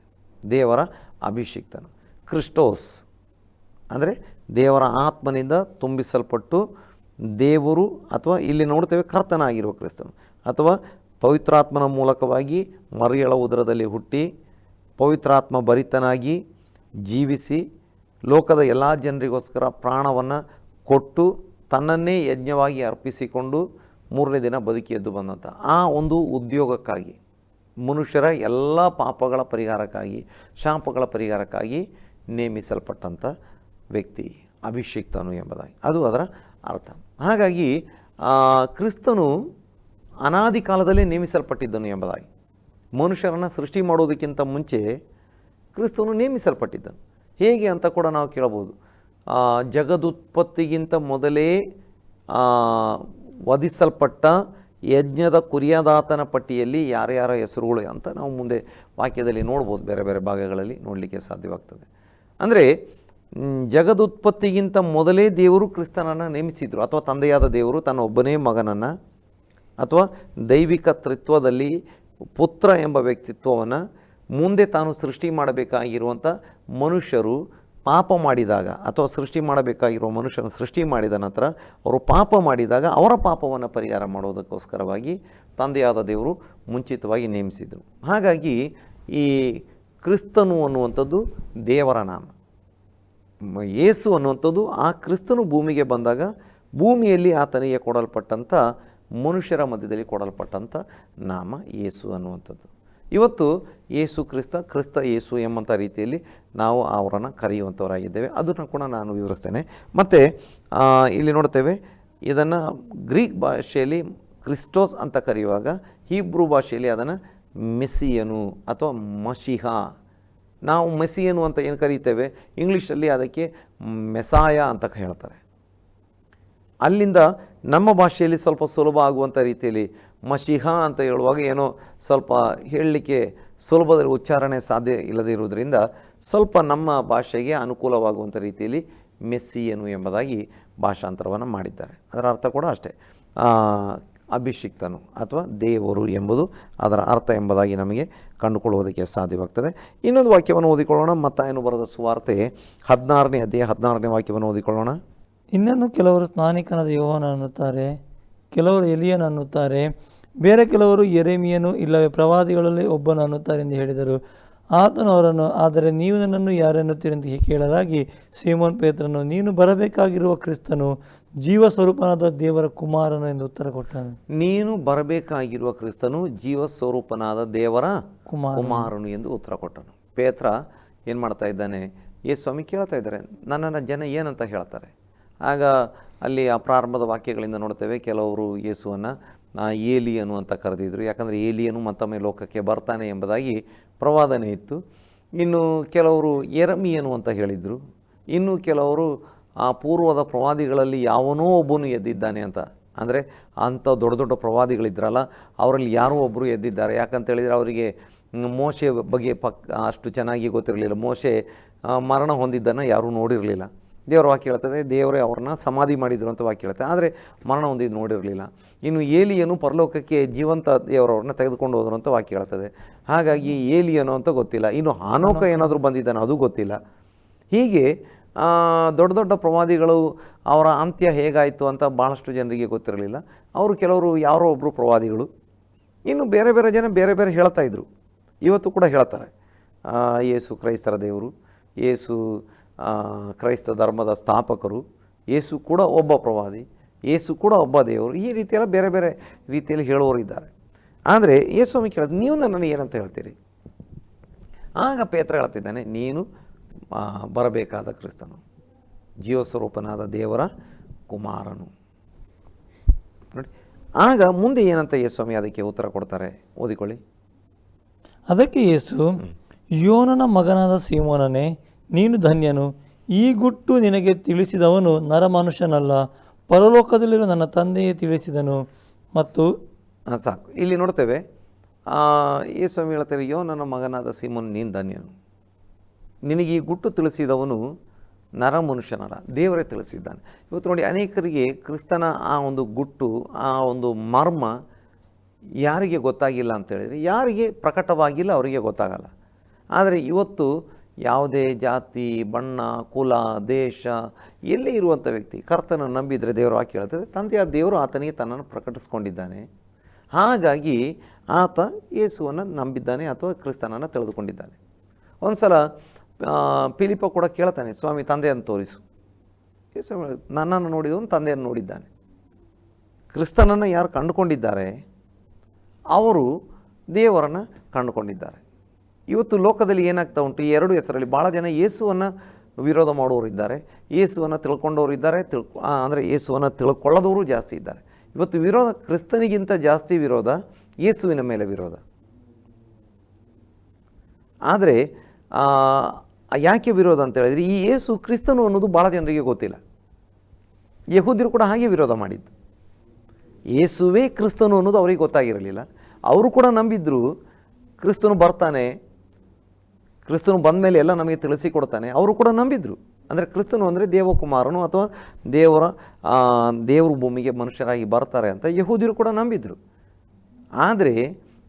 ದೇವರ ಅಭಿಷಿಕ್ತನು. ಕ್ರಿಸ್ಟೋಸ್ ಅಂದರೆ ದೇವರ ಆತ್ಮನಿಂದ ತುಂಬಿಸಲ್ಪಟ್ಟು ದೇವರು ಅಥವಾ ಇಲ್ಲಿ ನೋಡ್ತೇವೆ ಕರ್ತನಾಗಿರುವ ಕ್ರಿಸ್ತನು. ಅಥವಾ ಪವಿತ್ರಾತ್ಮನ ಮೂಲಕವಾಗಿ ಮರಿಯಳ ಉದರದಲ್ಲಿ ಹುಟ್ಟಿ ಪವಿತ್ರಾತ್ಮ ಭರಿತನಾಗಿ ಜೀವಿಸಿ ಲೋಕದ ಎಲ್ಲ ಜನರಿಗೋಸ್ಕರ ಪ್ರಾಣವನ್ನು ಕೊಟ್ಟು ತನ್ನನ್ನೇ ಯಜ್ಞವಾಗಿ ಅರ್ಪಿಸಿಕೊಂಡು ಮೂರನೇ ದಿನ ಬದುಕಿ ಎದ್ದು ಬಂದಂಥ ಆ ಒಂದು ಉದ್ಯೋಗಕ್ಕಾಗಿ, ಮನುಷ್ಯರ ಎಲ್ಲ ಪಾಪಗಳ ಪರಿಹಾರಕ್ಕಾಗಿ, ಶಾಪಗಳ ಪರಿಹಾರಕ್ಕಾಗಿ ನೇಮಿಸಲ್ಪಟ್ಟಂಥ ವ್ಯಕ್ತಿ ಅಭಿಷಿಕ್ತನು ಎಂಬುದಾಗಿ. ಅದು ಅದರ ಅರ್ಥ. ಹಾಗಾಗಿ ಕ್ರಿಸ್ತನು ಅನಾದಿ ಕಾಲದಲ್ಲೇ ನೇಮಿಸಲ್ಪಟ್ಟಿದ್ದನು ಎಂಬುದಾಗಿ. ಮನುಷ್ಯರನ್ನು ಸೃಷ್ಟಿ ಮಾಡೋದಕ್ಕಿಂತ ಮುಂಚೆ ಕ್ರಿಸ್ತನು ನೇಮಿಸಲ್ಪಟ್ಟಿದ್ದನು. ಹೇಗೆ ಅಂತ ಕೂಡ ನಾವು ಕೇಳಬಹುದು. ಜಗದುತ್ಪತ್ತಿಗಿಂತ ಮೊದಲೇ ವಧಿಸಲ್ಪಟ್ಟ ಯಜ್ಞದ ಕುರಿಯದಾತನ ಪಟ್ಟಿಯಲ್ಲಿ ಯಾರ್ಯಾರ ಹೆಸರುಗಳು ಅಂತ ನಾವು ಮುಂದೆ ವಾಕ್ಯದಲ್ಲಿ ನೋಡ್ಬೋದು. ಬೇರೆ ಬೇರೆ ಭಾಗಗಳಲ್ಲಿ ನೋಡಲಿಕ್ಕೆ ಸಾಧ್ಯವಾಗ್ತದೆ. ಅಂದರೆ ಜಗದುತ್ಪತ್ತಿಗಿಂತ ಮೊದಲೇ ದೇವರು ಕ್ರಿಸ್ತನನ್ನು ನೇಮಿಸಿದರು. ಅಥವಾ ತಂದೆಯಾದ ದೇವರು ತನ್ನ ಒಬ್ಬನೇ ಮಗನನ್ನು, ಅಥವಾ ದೈವಿಕ ತ್ರಿತ್ವದಲ್ಲಿ ಪುತ್ರ ಎಂಬ ವ್ಯಕ್ತಿತ್ವವನ್ನು ಮುಂದೆ ತಾನು ಸೃಷ್ಟಿ ಮಾಡಬೇಕಾಗಿರುವಂಥ ಮನುಷ್ಯರು ಪಾಪ ಮಾಡಿದಾಗ ಅಥವಾ ಸೃಷ್ಟಿ ಮಾಡಬೇಕಾಗಿರುವ ಮನುಷ್ಯನ ಸೃಷ್ಟಿ ಮಾಡಿದ ನಂತರ ಅವರು ಪಾಪ ಮಾಡಿದಾಗ ಅವರ ಪಾಪವನ್ನು ಪರಿಹಾರ ಮಾಡೋದಕ್ಕೋಸ್ಕರವಾಗಿ ತಂದೆಯಾದ ದೇವರು ಮುಂಚಿತವಾಗಿ ನೇಮಿಸಿದರು. ಹಾಗಾಗಿ ಈ ಕ್ರಿಸ್ತನು ಅನ್ನುವಂಥದ್ದು ದೇವರ ನಾಮ. ಯೇಸು ಅನ್ನುವಂಥದ್ದು ಆ ಕ್ರಿಸ್ತನು ಭೂಮಿಗೆ ಬಂದಾಗ ಭೂಮಿಯಲ್ಲಿ ಆತನಿಗೆ ಕೊಡಲ್ಪಟ್ಟಂಥ ಮನುಷ್ಯರ ಮಧ್ಯದಲ್ಲಿ ಕೊಡಲ್ಪಟ್ಟಂಥ ನಾಮ ಯೇಸು ಅನ್ನುವಂಥದ್ದು. ಇವತ್ತು ಯೇಸು ಕ್ರಿಸ್ತ ಕ್ರಿಸ್ತ ಯೇಸು ಎಂಬಂಥ ರೀತಿಯಲ್ಲಿ ನಾವು ಅವರನ್ನು ಕರೆಯುವಂಥವರಾಗಿದ್ದೇವೆ ಅದನ್ನು ಕೂಡ ನಾನು ವಿವರಿಸ್ತೇನೆ. ಮತ್ತು ಇಲ್ಲಿ ನೋಡ್ತೇವೆ, ಇದನ್ನು ಗ್ರೀಕ್ ಭಾಷೆಯಲ್ಲಿ ಕ್ರಿಸ್ಟೋಸ್ ಅಂತ ಕರೆಯುವಾಗ ಹೀಬ್ರೂ ಭಾಷೆಯಲ್ಲಿ ಅದನ್ನು ಮೆಸ್ಸಿಯನು ಅಥವಾ ಮಸಿಹ ನಾವು ಮೆಸ್ಸಿಯನು ಅಂತ ಏನು ಕರೀತೇವೆ? ಇಂಗ್ಲೀಷಲ್ಲಿ ಅದಕ್ಕೆ ಮೆಸಾಯ ಅಂತ ಹೇಳ್ತಾರೆ. ಅಲ್ಲಿಂದ ನಮ್ಮ ಭಾಷೆಯಲ್ಲಿ ಸ್ವಲ್ಪ ಸುಲಭ ಆಗುವಂಥ ರೀತಿಯಲ್ಲಿ ಮಶಿಹ ಅಂತ ಹೇಳುವಾಗ ಏನೋ ಸ್ವಲ್ಪ ಹೇಳಲಿಕ್ಕೆ ಸುಲಭದಲ್ಲಿ ಉಚ್ಚಾರಣೆ ಸಾಧ್ಯ ಇಲ್ಲದೇ ಇರುವುದರಿಂದ ಸ್ವಲ್ಪ ನಮ್ಮ ಭಾಷೆಗೆ ಅನುಕೂಲವಾಗುವಂಥ ರೀತಿಯಲ್ಲಿ ಮೆಸ್ಸಿಯನು ಎಂಬುದಾಗಿ ಭಾಷಾಂತರವನ್ನು ಮಾಡಿದ್ದಾರೆ. ಅದರ ಅರ್ಥ ಕೂಡ ಅಷ್ಟೇ. ಅಭಿಷಿಕ್ತನು ಅಥವಾ ದೇವರು ಎಂಬುದು ಅದರ ಅರ್ಥ ಎಂಬುದಾಗಿ ನಮಗೆ ಕಂಡುಕೊಳ್ಳುವುದಕ್ಕೆ ಸಾಧ್ಯವಾಗ್ತದೆ. ಇನ್ನೊಂದು ವಾಕ್ಯವನ್ನು ಓದಿಕೊಳ್ಳೋಣ. ಮತ್ತಾಯನು ಬರೆದ ಸುವಾರ್ತೆ ಹದಿನಾರನೇ ಅಧ್ಯಾಯ ಹದಿನಾರನೇ ವಾಕ್ಯವನ್ನು ಓದಿಕೊಳ್ಳೋಣ. ಇನ್ನನ್ನು ಕೆಲವರು ಸ್ನಾನಿಕನಾದ ಯೋಹನ ಅನ್ನುತ್ತಾರೆ ಕೆಲವರು ಎಲಿಯನ್ ಅನ್ನುತ್ತಾರೆ. ಬೇರೆ ಕೆಲವರು ಎರೆಮಿಯನು ಇಲ್ಲವೇ ಪ್ರವಾದಿಗಳಲ್ಲಿ ಒಬ್ಬನು ಅನ್ನುತ್ತಾರೆ ಎಂದು ಹೇಳಿದರು. ಆತನು ಅವರನ್ನು ಆದರೆ ನೀವು ನನ್ನನ್ನು ಯಾರೆನ್ನುತ್ತೀರಿ? ಎಂದು ಕೇಳಲಾಗಿ ಸೀಮೋನ್ ಪೇತ್ರನು ನೀನು ಬರಬೇಕಾಗಿರುವ ಕ್ರಿಸ್ತನು ಜೀವ ಸ್ವರೂಪನಾದ ದೇವರ ಕುಮಾರನು ಎಂದು ಉತ್ತರ ಕೊಟ್ಟನು. ನೀನು ಬರಬೇಕಾಗಿರುವ ಕ್ರಿಸ್ತನು ಜೀವ ಸ್ವರೂಪನಾದ ದೇವರ ಕುಮಾರ ಕುಮಾರನು ಎಂದು ಉತ್ತರ ಕೊಟ್ಟನು. ಪೇತ್ರ ಏನು ಮಾಡ್ತಾ ಇದ್ದಾನೆ ಏ ಸ್ವಾಮಿ ಕೇಳ್ತಾ ಇದ್ದಾರೆ ನನ್ನನ್ನು ಜನ ಏನಂತ ಹೇಳ್ತಾರೆ? ಆಗ ಅಲ್ಲಿ ಆ ಪ್ರಾರಂಭದ ವಾಕ್ಯಗಳಿಂದ ನೋಡ್ತೇವೆ ಕೆಲವರು ಯೇಸುವನ್ನು ಏಲಿಯನು ಅಂತ ಕರೆದಿದ್ರು. ಯಾಕಂದರೆ ಏಲಿಯನು ಮತ್ತೊಮ್ಮೆ ಲೋಕಕ್ಕೆ ಬರ್ತಾನೆ ಎಂಬುದಾಗಿ ಪ್ರವಾದನೆ ಇತ್ತು. ಇನ್ನು ಕೆಲವರು ಎರಮಿಯನು ಅಂತ ಹೇಳಿದರು. ಇನ್ನು ಕೆಲವರು, ಆ ಪೂರ್ವದ ಪ್ರವಾದಿಗಳಲ್ಲಿ ಯಾವನೋ ಒಬ್ಬನು ಎದ್ದಿದ್ದಾನೆ ಅಂತ. ಅಂದರೆ ಅಂಥ ದೊಡ್ಡ ದೊಡ್ಡ ಪ್ರವಾದಿಗಳಿದ್ರಲ್ಲ, ಅವರಲ್ಲಿ ಯಾರೋ ಒಬ್ಬರು ಎದ್ದಿದ್ದಾರೆ. ಯಾಕಂತೇಳಿದರೆ ಅವರಿಗೆ ಮೋಶೆ ಬಗ್ಗೆ ಪಕ್, ಅಷ್ಟು ಚೆನ್ನಾಗಿ ಗೊತ್ತಿರಲಿಲ್ಲ. ಮೋಶೆ ಮರಣ ಹೊಂದಿದ್ದನ್ನು ಯಾರೂ ನೋಡಿರಲಿಲ್ಲ. ದೇವರ ವಾಕ್ಯ ಹೇಳ್ತದೆ ದೇವರೇ ಅವ್ರನ್ನ ಸಮಾಧಿ ಮಾಡಿದ್ರು ಅಂತ ವಾಕ್ಯ ಹೇಳ್ತದೆ. ಆದರೆ ಮರಣ ಹೊಂದಿದ್ದು ನೋಡಿರಲಿಲ್ಲ. ಇನ್ನು ಏಲಿಯನು ಪರಲೋಕಕ್ಕೆ ಜೀವಂತ ದೇವರವ್ರನ್ನ ತೆಗೆದುಕೊಂಡು ಹೋದ್ರು ಅಂತ ವಾಕ್ಯ ಹೇಳ್ತದೆ. ಹಾಗಾಗಿ ಏಲಿಯನು ಅಂತ ಗೊತ್ತಿಲ್ಲ. ಇನ್ನು ಹಾನೋಕ ಏನಾದರೂ ಬಂದಿದ್ದಾನೆ ಅದು ಗೊತ್ತಿಲ್ಲ. ಹೀಗೆ ದೊಡ್ಡ ದೊಡ್ಡ ಪ್ರವಾದಿಗಳು ಅವರ ಅಂತ್ಯ ಹೇಗಾಯಿತು ಅಂತ ಭಾಳಷ್ಟು ಜನರಿಗೆ ಗೊತ್ತಿರಲಿಲ್ಲ. ಅವರು ಕೆಲವರು ಯಾರೋ ಒಬ್ಬರು ಪ್ರವಾದಿಗಳು. ಇನ್ನು ಬೇರೆ ಬೇರೆ ಜನ ಬೇರೆ ಬೇರೆ ಹೇಳ್ತಾ ಇದ್ರು. ಇವತ್ತು ಕೂಡ ಹೇಳ್ತಾರೆ. ಯೇಸು ಕ್ರೈಸ್ತರ ದೇವರು ಯೇಸು ಆ, ಕ್ರೈಸ್ತ ಧರ್ಮದ ಸ್ಥಾಪಕರು ಯೇಸು ಕೂಡ ಒಬ್ಬ ಪ್ರವಾದಿ ಯೇಸು ಕೂಡ ಒಬ್ಬ ದೇವರು ಈ ರೀತಿಯೆಲ್ಲ ಬೇರೆ ಬೇರೆ ರೀತಿಯಲ್ಲಿ ಹೇಳುವವರು ಇದ್ದಾರೆ. ಆದರೆ ಯೇಸುವಾಮಿ ಕೇಳಿದ್ರು ನೀವು ನನ್ನನ್ನು ಏನಂತ ಹೇಳ್ತೀರಿ? ಆಗ ಪೇತ್ರ ಹೇಳ್ತಿದ್ದಾನೆ ನೀನು ಬರಬೇಕಾದ ಕ್ರಿಸ್ತನು ಜೀವಸ್ವರೂಪನಾದ ದೇವರ ಕುಮಾರನು. ನೋಡಿ ಆಗ ಮುಂದೆ ಏನಂತ ಯೇಸ್ವಾಮಿ ಅದಕ್ಕೆ ಉತ್ತರ ಕೊಡ್ತಾರೆ? ಓದಿಕೊಳ್ಳಿ. ಅದಕ್ಕೆ ಯೇಸು ಯೋನನ ಮಗನಾದ ಸೀಮೋನನೇ ನೀನು ಧನ್ಯನು, ಈ ಗುಟ್ಟು ನಿನಗೆ ತಿಳಿಸಿದವನು ನರಮನುಷ್ಯನಲ್ಲ, ಪರಲೋಕದಲ್ಲಿರುವ ನನ್ನ ತಂದೆಯೇ ತಿಳಿಸಿದನು. ಮತ್ತು ಸಾಕು. ಇಲ್ಲಿ ನೋಡ್ತೇವೆ ಈ ಸ್ವಾಮಿ ಹೇಳ್ತಾರೆ ಯೋ, ನನ್ನ ಮಗನಾದ ಸೀಮನ್, ನೀನು ಧನ್ಯನು. ನಿನಗೆ ಈ ಗುಟ್ಟು ತಿಳಿಸಿದವನು ನರ ಮನುಷ್ಯನಲ್ಲ ದೇವರೇ ತಿಳಿಸಿದ್ದಾನೆ. ಇವತ್ತು ನೋಡಿ, ಅನೇಕರಿಗೆ ಕ್ರಿಸ್ತನ ಆ ಒಂದು ಗುಟ್ಟು, ಆ ಒಂದು ಮರ್ಮ ಯಾರಿಗೆ ಗೊತ್ತಾಗಿಲ್ಲ ಅಂತ ಹೇಳಿದರೆ, ಯಾರಿಗೆ ಪ್ರಕಟವಾಗಿಲ್ಲ, ಅವರಿಗೆ ಗೊತ್ತಾಗಲ್ಲ. ಆದರೆ ಇವತ್ತು ಯಾವುದೇ ಜಾತಿ, ಬಣ್ಣ, ಕುಲ, ದೇಶ, ಎಲ್ಲಿ ಇರುವಂಥ ವ್ಯಕ್ತಿ ಕರ್ತನ ನಂಬಿದರೆ ದೇವರು ಆ ಕೇಳ್ತದೆ ತಂದೆಯ ದೇವರು ಆತನಿಗೆ ತನ್ನನ್ನು ಪ್ರಕಟಿಸ್ಕೊಂಡಿದ್ದಾನೆ. ಹಾಗಾಗಿ ಆತ ಯೇಸುವನ್ನು ನಂಬಿದ್ದಾನೆ ಅಥವಾ ಕ್ರಿಸ್ತನನ್ನು ತಿಳಿದುಕೊಂಡಿದ್ದಾನೆ ಒಂದು ಸಲ ಪಿಲಿಪ ಕೂಡ ಕೇಳ್ತಾನೆ, ಸ್ವಾಮಿ, ತಂದೆಯನ್ನು ತೋರಿಸು. ಯೇಸು ನನ್ನನ್ನು ನೋಡಿದವನು ತಂದೆಯನ್ನು ನೋಡಿದ್ದಾನೆ. ಕ್ರಿಸ್ತನನ್ನು ಯಾರು ಕಂಡುಕೊಂಡಿದ್ದಾರೆ? ಅವರು ದೇವರನ್ನು ಕಂಡುಕೊಂಡಿದ್ದಾರೆ. ಇವತ್ತು ಲೋಕದಲ್ಲಿ ಏನಾಗ್ತಾ ಉಂಟು? ಈ ಎರಡು ಹೆಸರಲ್ಲಿ ಭಾಳ ಜನ ಯೇಸುವನ್ನು ವಿರೋಧ ಮಾಡುವವರು ಇದ್ದಾರೆ ಯೇಸುವನ್ನು ತಿಳ್ಕೊಂಡವರು ಇದ್ದಾರೆ ತಿಳ್ಕೊ ಅಂದರೆ ಯೇಸುವನ್ನು ತಿಳ್ಕೊಳ್ಳೋದವರು ಜಾಸ್ತಿ ಇದ್ದಾರೆ. ಇವತ್ತು ವಿರೋಧ, ಕ್ರಿಸ್ತನಿಗಿಂತ ಜಾಸ್ತಿ ವಿರೋಧ ಯೇಸುವಿನ ಮೇಲೆ ವಿರೋಧ. ಆದರೆ ಯಾಕೆ ವಿರೋಧ ಅಂತ ಹೇಳಿದರೆ, ಈ ಯೇಸು ಕ್ರಿಸ್ತನು ಅನ್ನೋದು ಭಾಳ ಜನರಿಗೆ ಗೊತ್ತಿಲ್ಲ. ಯಹೂದಿರು ಕೂಡ ಹಾಗೆ ವಿರೋಧ ಮಾಡಿದ್ದು. ಯೇಸುವೇ ಕ್ರಿಸ್ತನು ಅನ್ನೋದು ಅವರಿಗೆ ಗೊತ್ತಾಗಿರಲಿಲ್ಲ. ಅವರು ಕೂಡ ನಂಬಿದ್ರು, ಕ್ರಿಸ್ತನು ಬರ್ತಾನೆ ಕ್ರಿಸ್ತನು ಬಂದ ಮೇಲೆ ಎಲ್ಲ ನಮಗೆ ತಿಳಿಸಿಕೊಡ್ತಾನೆ. ಅವರು ಕೂಡ ನಂಬಿದ್ರು. ಅಂದರೆ ಕ್ರಿಸ್ತನು ಅಂದರೆ ದೇವಕುಮಾರನು ಅಥವಾ ದೇವರ ದೇವರು ಭೂಮಿಗೆ ಮನುಷ್ಯರಾಗಿ ಬರ್ತಾರೆ ಅಂತ ಯಹೂದಿರು ಕೂಡ ನಂಬಿದ್ರು. ಆದರೆ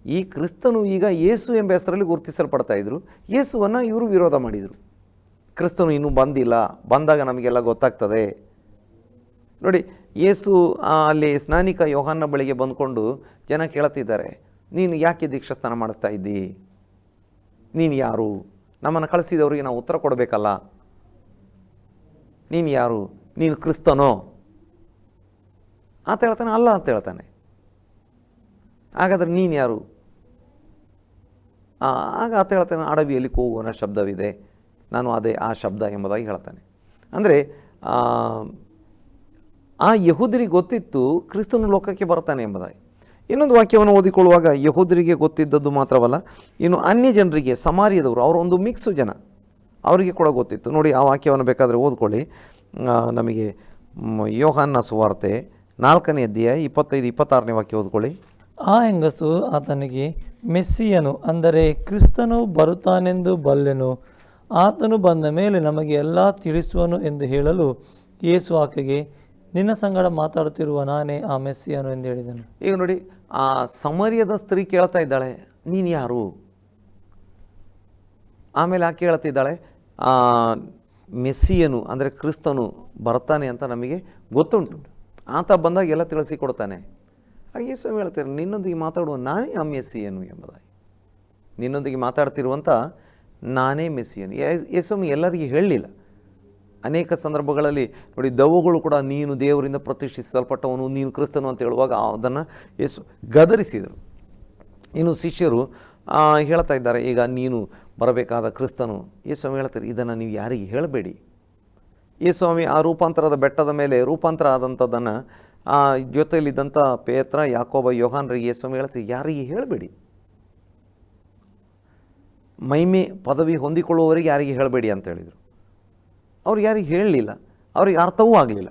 ಈ ಕ್ರಿಸ್ತನು ಈಗ ಯೇಸು ಎಂಬ ಹೆಸರಲ್ಲಿ ಗುರುತಿಸಲ್ಪಡ್ತಾ ಇದ್ದರು ಯೇಸುವನ್ನು ಇವರು ವಿರೋಧ ಮಾಡಿದರು. ಕ್ರಿಸ್ತನು ಇನ್ನೂ ಬಂದಿಲ್ಲ. ಬಂದಾಗ ನಮಗೆಲ್ಲ ಗೊತ್ತಾಗ್ತದೆ. ನೋಡಿ, ಯೇಸು ಅಲ್ಲಿ ಸ್ನಾನಿಕ ಯೋಹಾನ ಬಳಿಗೆ ಬಂದ್ಕೊಂಡು ಜನ ಕೇಳ್ತಿದ್ದಾರೆ, ನೀನು ಯಾಕೆ ದೀಕ್ಷಾಸ್ನಾನ ಮಾಡಿಸ್ತಾ ಇದ್ದಿ? ನೀನು ಯಾರು? ನಮ್ಮನ್ನು ಕಳಿಸಿದವರಿಗೆ ನಾವು ಉತ್ತರ ಕೊಡಬೇಕಲ್ಲ. ನೀನು ಯಾರು? ನೀನು ಕ್ರಿಸ್ತನೋ? ಅಂತ ಹೇಳ್ತಾನೆ, ಅಲ್ಲ ಅಂತ ಹೇಳ್ತಾನೆ. ಹಾಗಾದರೆ ನೀನು ಯಾರು? ಆಗ ಆತ ಹೇಳ್ತಾನೆ, ಅಡವಿಯಲ್ಲಿ ಕೂಗುವನ ಶಬ್ದವಿದೆ. ನಾನು ಅದೇ, ಆ ಶಬ್ದ ಎಂಬುದಾಗಿ ಹೇಳ್ತಾನೆ. ಅಂದರೆ ಆ ಯಹೂದರಿಗೆ ಗೊತ್ತಿತ್ತು ಕ್ರಿಸ್ತನು ಲೋಕಕ್ಕೆ ಬರ್ತಾನೆ ಎಂಬುದಾಗಿ. ಇನ್ನೊಂದು ವಾಕ್ಯವನ್ನು ಓದಿಕೊಳ್ಳುವಾಗ ಯಹೋದರಿಗೆ ಗೊತ್ತಿದ್ದದ್ದು ಮಾತ್ರವಲ್ಲ, ಇನ್ನು ಅನ್ಯ ಜನರಿಗೆ, ಸಮಾರ್ಯದವರು, ಅವರು ಒಂದು ಮಿಕ್ಸು ಜನ, ಅವರಿಗೆ ಕೂಡ ಗೊತ್ತಿತ್ತು. ನೋಡಿ, ಆ ವಾಕ್ಯವನ್ನು ಬೇಕಾದರೆ ಓದ್ಕೊಳ್ಳಿ. ನಮಗೆ ಯೋಹಾನ ಯೋಹಾನ್ನ ಸುವಾರ್ತೆ ನಾಲ್ಕನೇ ಅಧ್ಯಾಯ ಇಪ್ಪತ್ತೈದು, ಇಪ್ಪತ್ತಾರನೇ ವಾಕ್ಯ ಓದ್ಕೊಳ್ಳಿ. ಆ ಹೆಂಗಸು ಆತನಿಗೆ, ಮೆಸ್ಸಿಯನು, ಅಂದರೆ ಕ್ರಿಸ್ತನು ಬರುತ್ತಾನೆಂದು ಬಲ್ಲೆನು, ಆತನು ಬಂದ ಮೇಲೆ ನಮಗೆ ಎಲ್ಲ ತಿಳಿಸುವನು ಎಂದು ಹೇಳಲು, ಯೇಸು ಆಕೆಗೆ ನಿನ್ನ ಸಂಗಡ ಮಾತಾಡುತ್ತಿರುವ ನಾನೇ ಆ ಮೆಸ್ಸಿಯನು ಎಂದು ಹೇಳಿದನು. ಈಗ ನೋಡಿ ಆ ಸಮರ್ಯದ ಸ್ತ್ರೀ ಕೇಳ್ತಾ ಇದ್ದಾಳೆ ನೀನು ಯಾರು? ಆಮೇಲೆ ಆ, ಮೆಸ್ಸಿಯನು ಅಂದರೆ ಕ್ರಿಸ್ತನು ಬರ್ತಾನೆ ಅಂತ ನಮಗೆ ಗೊತ್ತುಂಟು. ಆತ ಬಂದಾಗ ಎಲ್ಲ ತಿಳಿಸಿಕೊಡ್ತಾನೆ. ಆಗ ಯೇಸು ಹೇಳ್ತಾರೆ ನಿನ್ನೊಂದಿಗೆ ಮಾತಾಡುವ ನಾನೇ ಆ ಮೆಸ್ಸಿಯನು ಎಂಬುದಾಗಿ. ನಿನ್ನೊಂದಿಗೆ ಮಾತಾಡ್ತಿರುವಂಥ ನಾನೇ ಮೆಸ್ಸಿಯನು. ಯಸ್ವಾಮಿ ಯೇಸು ಎಲ್ಲರಿಗೆ ಹೇಳಲಿಲ್ಲ ಅನೇಕ ಸಂದರ್ಭಗಳಲ್ಲಿ ನೋಡಿ ದವುಗಳು ಕೂಡ ನೀನು ದೇವರಿಂದ ಪ್ರತಿಷ್ಠಿಸಲ್ಪಟ್ಟವನು, ನೀನು ಕ್ರಿಸ್ತನು ಅಂತ ಹೇಳುವಾಗ ಅದನ್ನು ಯೇಸು ಗದರಿಸಿದರು. ಇನ್ನು ಶಿಷ್ಯರು ಹೇಳ್ತಾ ಇದ್ದಾರೆ, ಈಗ ನೀನು ಬರಬೇಕಾದ ಕ್ರಿಸ್ತನು. ಯೇಸ್ವಾಮಿ ಹೇಳ್ತಾರೆ, ಇದನ್ನು ನೀವು ಯಾರಿಗೆ ಹೇಳಬೇಡಿ? ಯೇಸ್ವಾಮಿ ಆ ರೂಪಾಂತರದ ಬೆಟ್ಟದ ಮೇಲೆ, ರೂಪಾಂತರ ಆದಂಥದ್ದನ್ನು, ಆ, ಜೊತೆಯಲ್ಲಿದ್ದಂಥ ಪೇತ್ರ, ಯಾಕೋಬ ಯೋಹಾನ್ರಿಗೆ ಯೇಸ್ವಾಮಿ ಹೇಳ್ತಾರೆ, ಯಾರಿಗೆ ಹೇಳಬೇಡಿ? ಮೈಮೆ ಪದವಿ ಹೊಂದಿಕೊಳ್ಳುವವರಿಗೆ ಯಾರಿಗೆ ಹೇಳಬೇಡಿ ಅಂತ ಹೇಳಿದರು. ಅವ್ರು ಯಾರಿಗೆ ಹೇಳಲಿಲ್ಲ. ಅವ್ರಿಗೆ ಅರ್ಥವೂ ಆಗಲಿಲ್ಲ.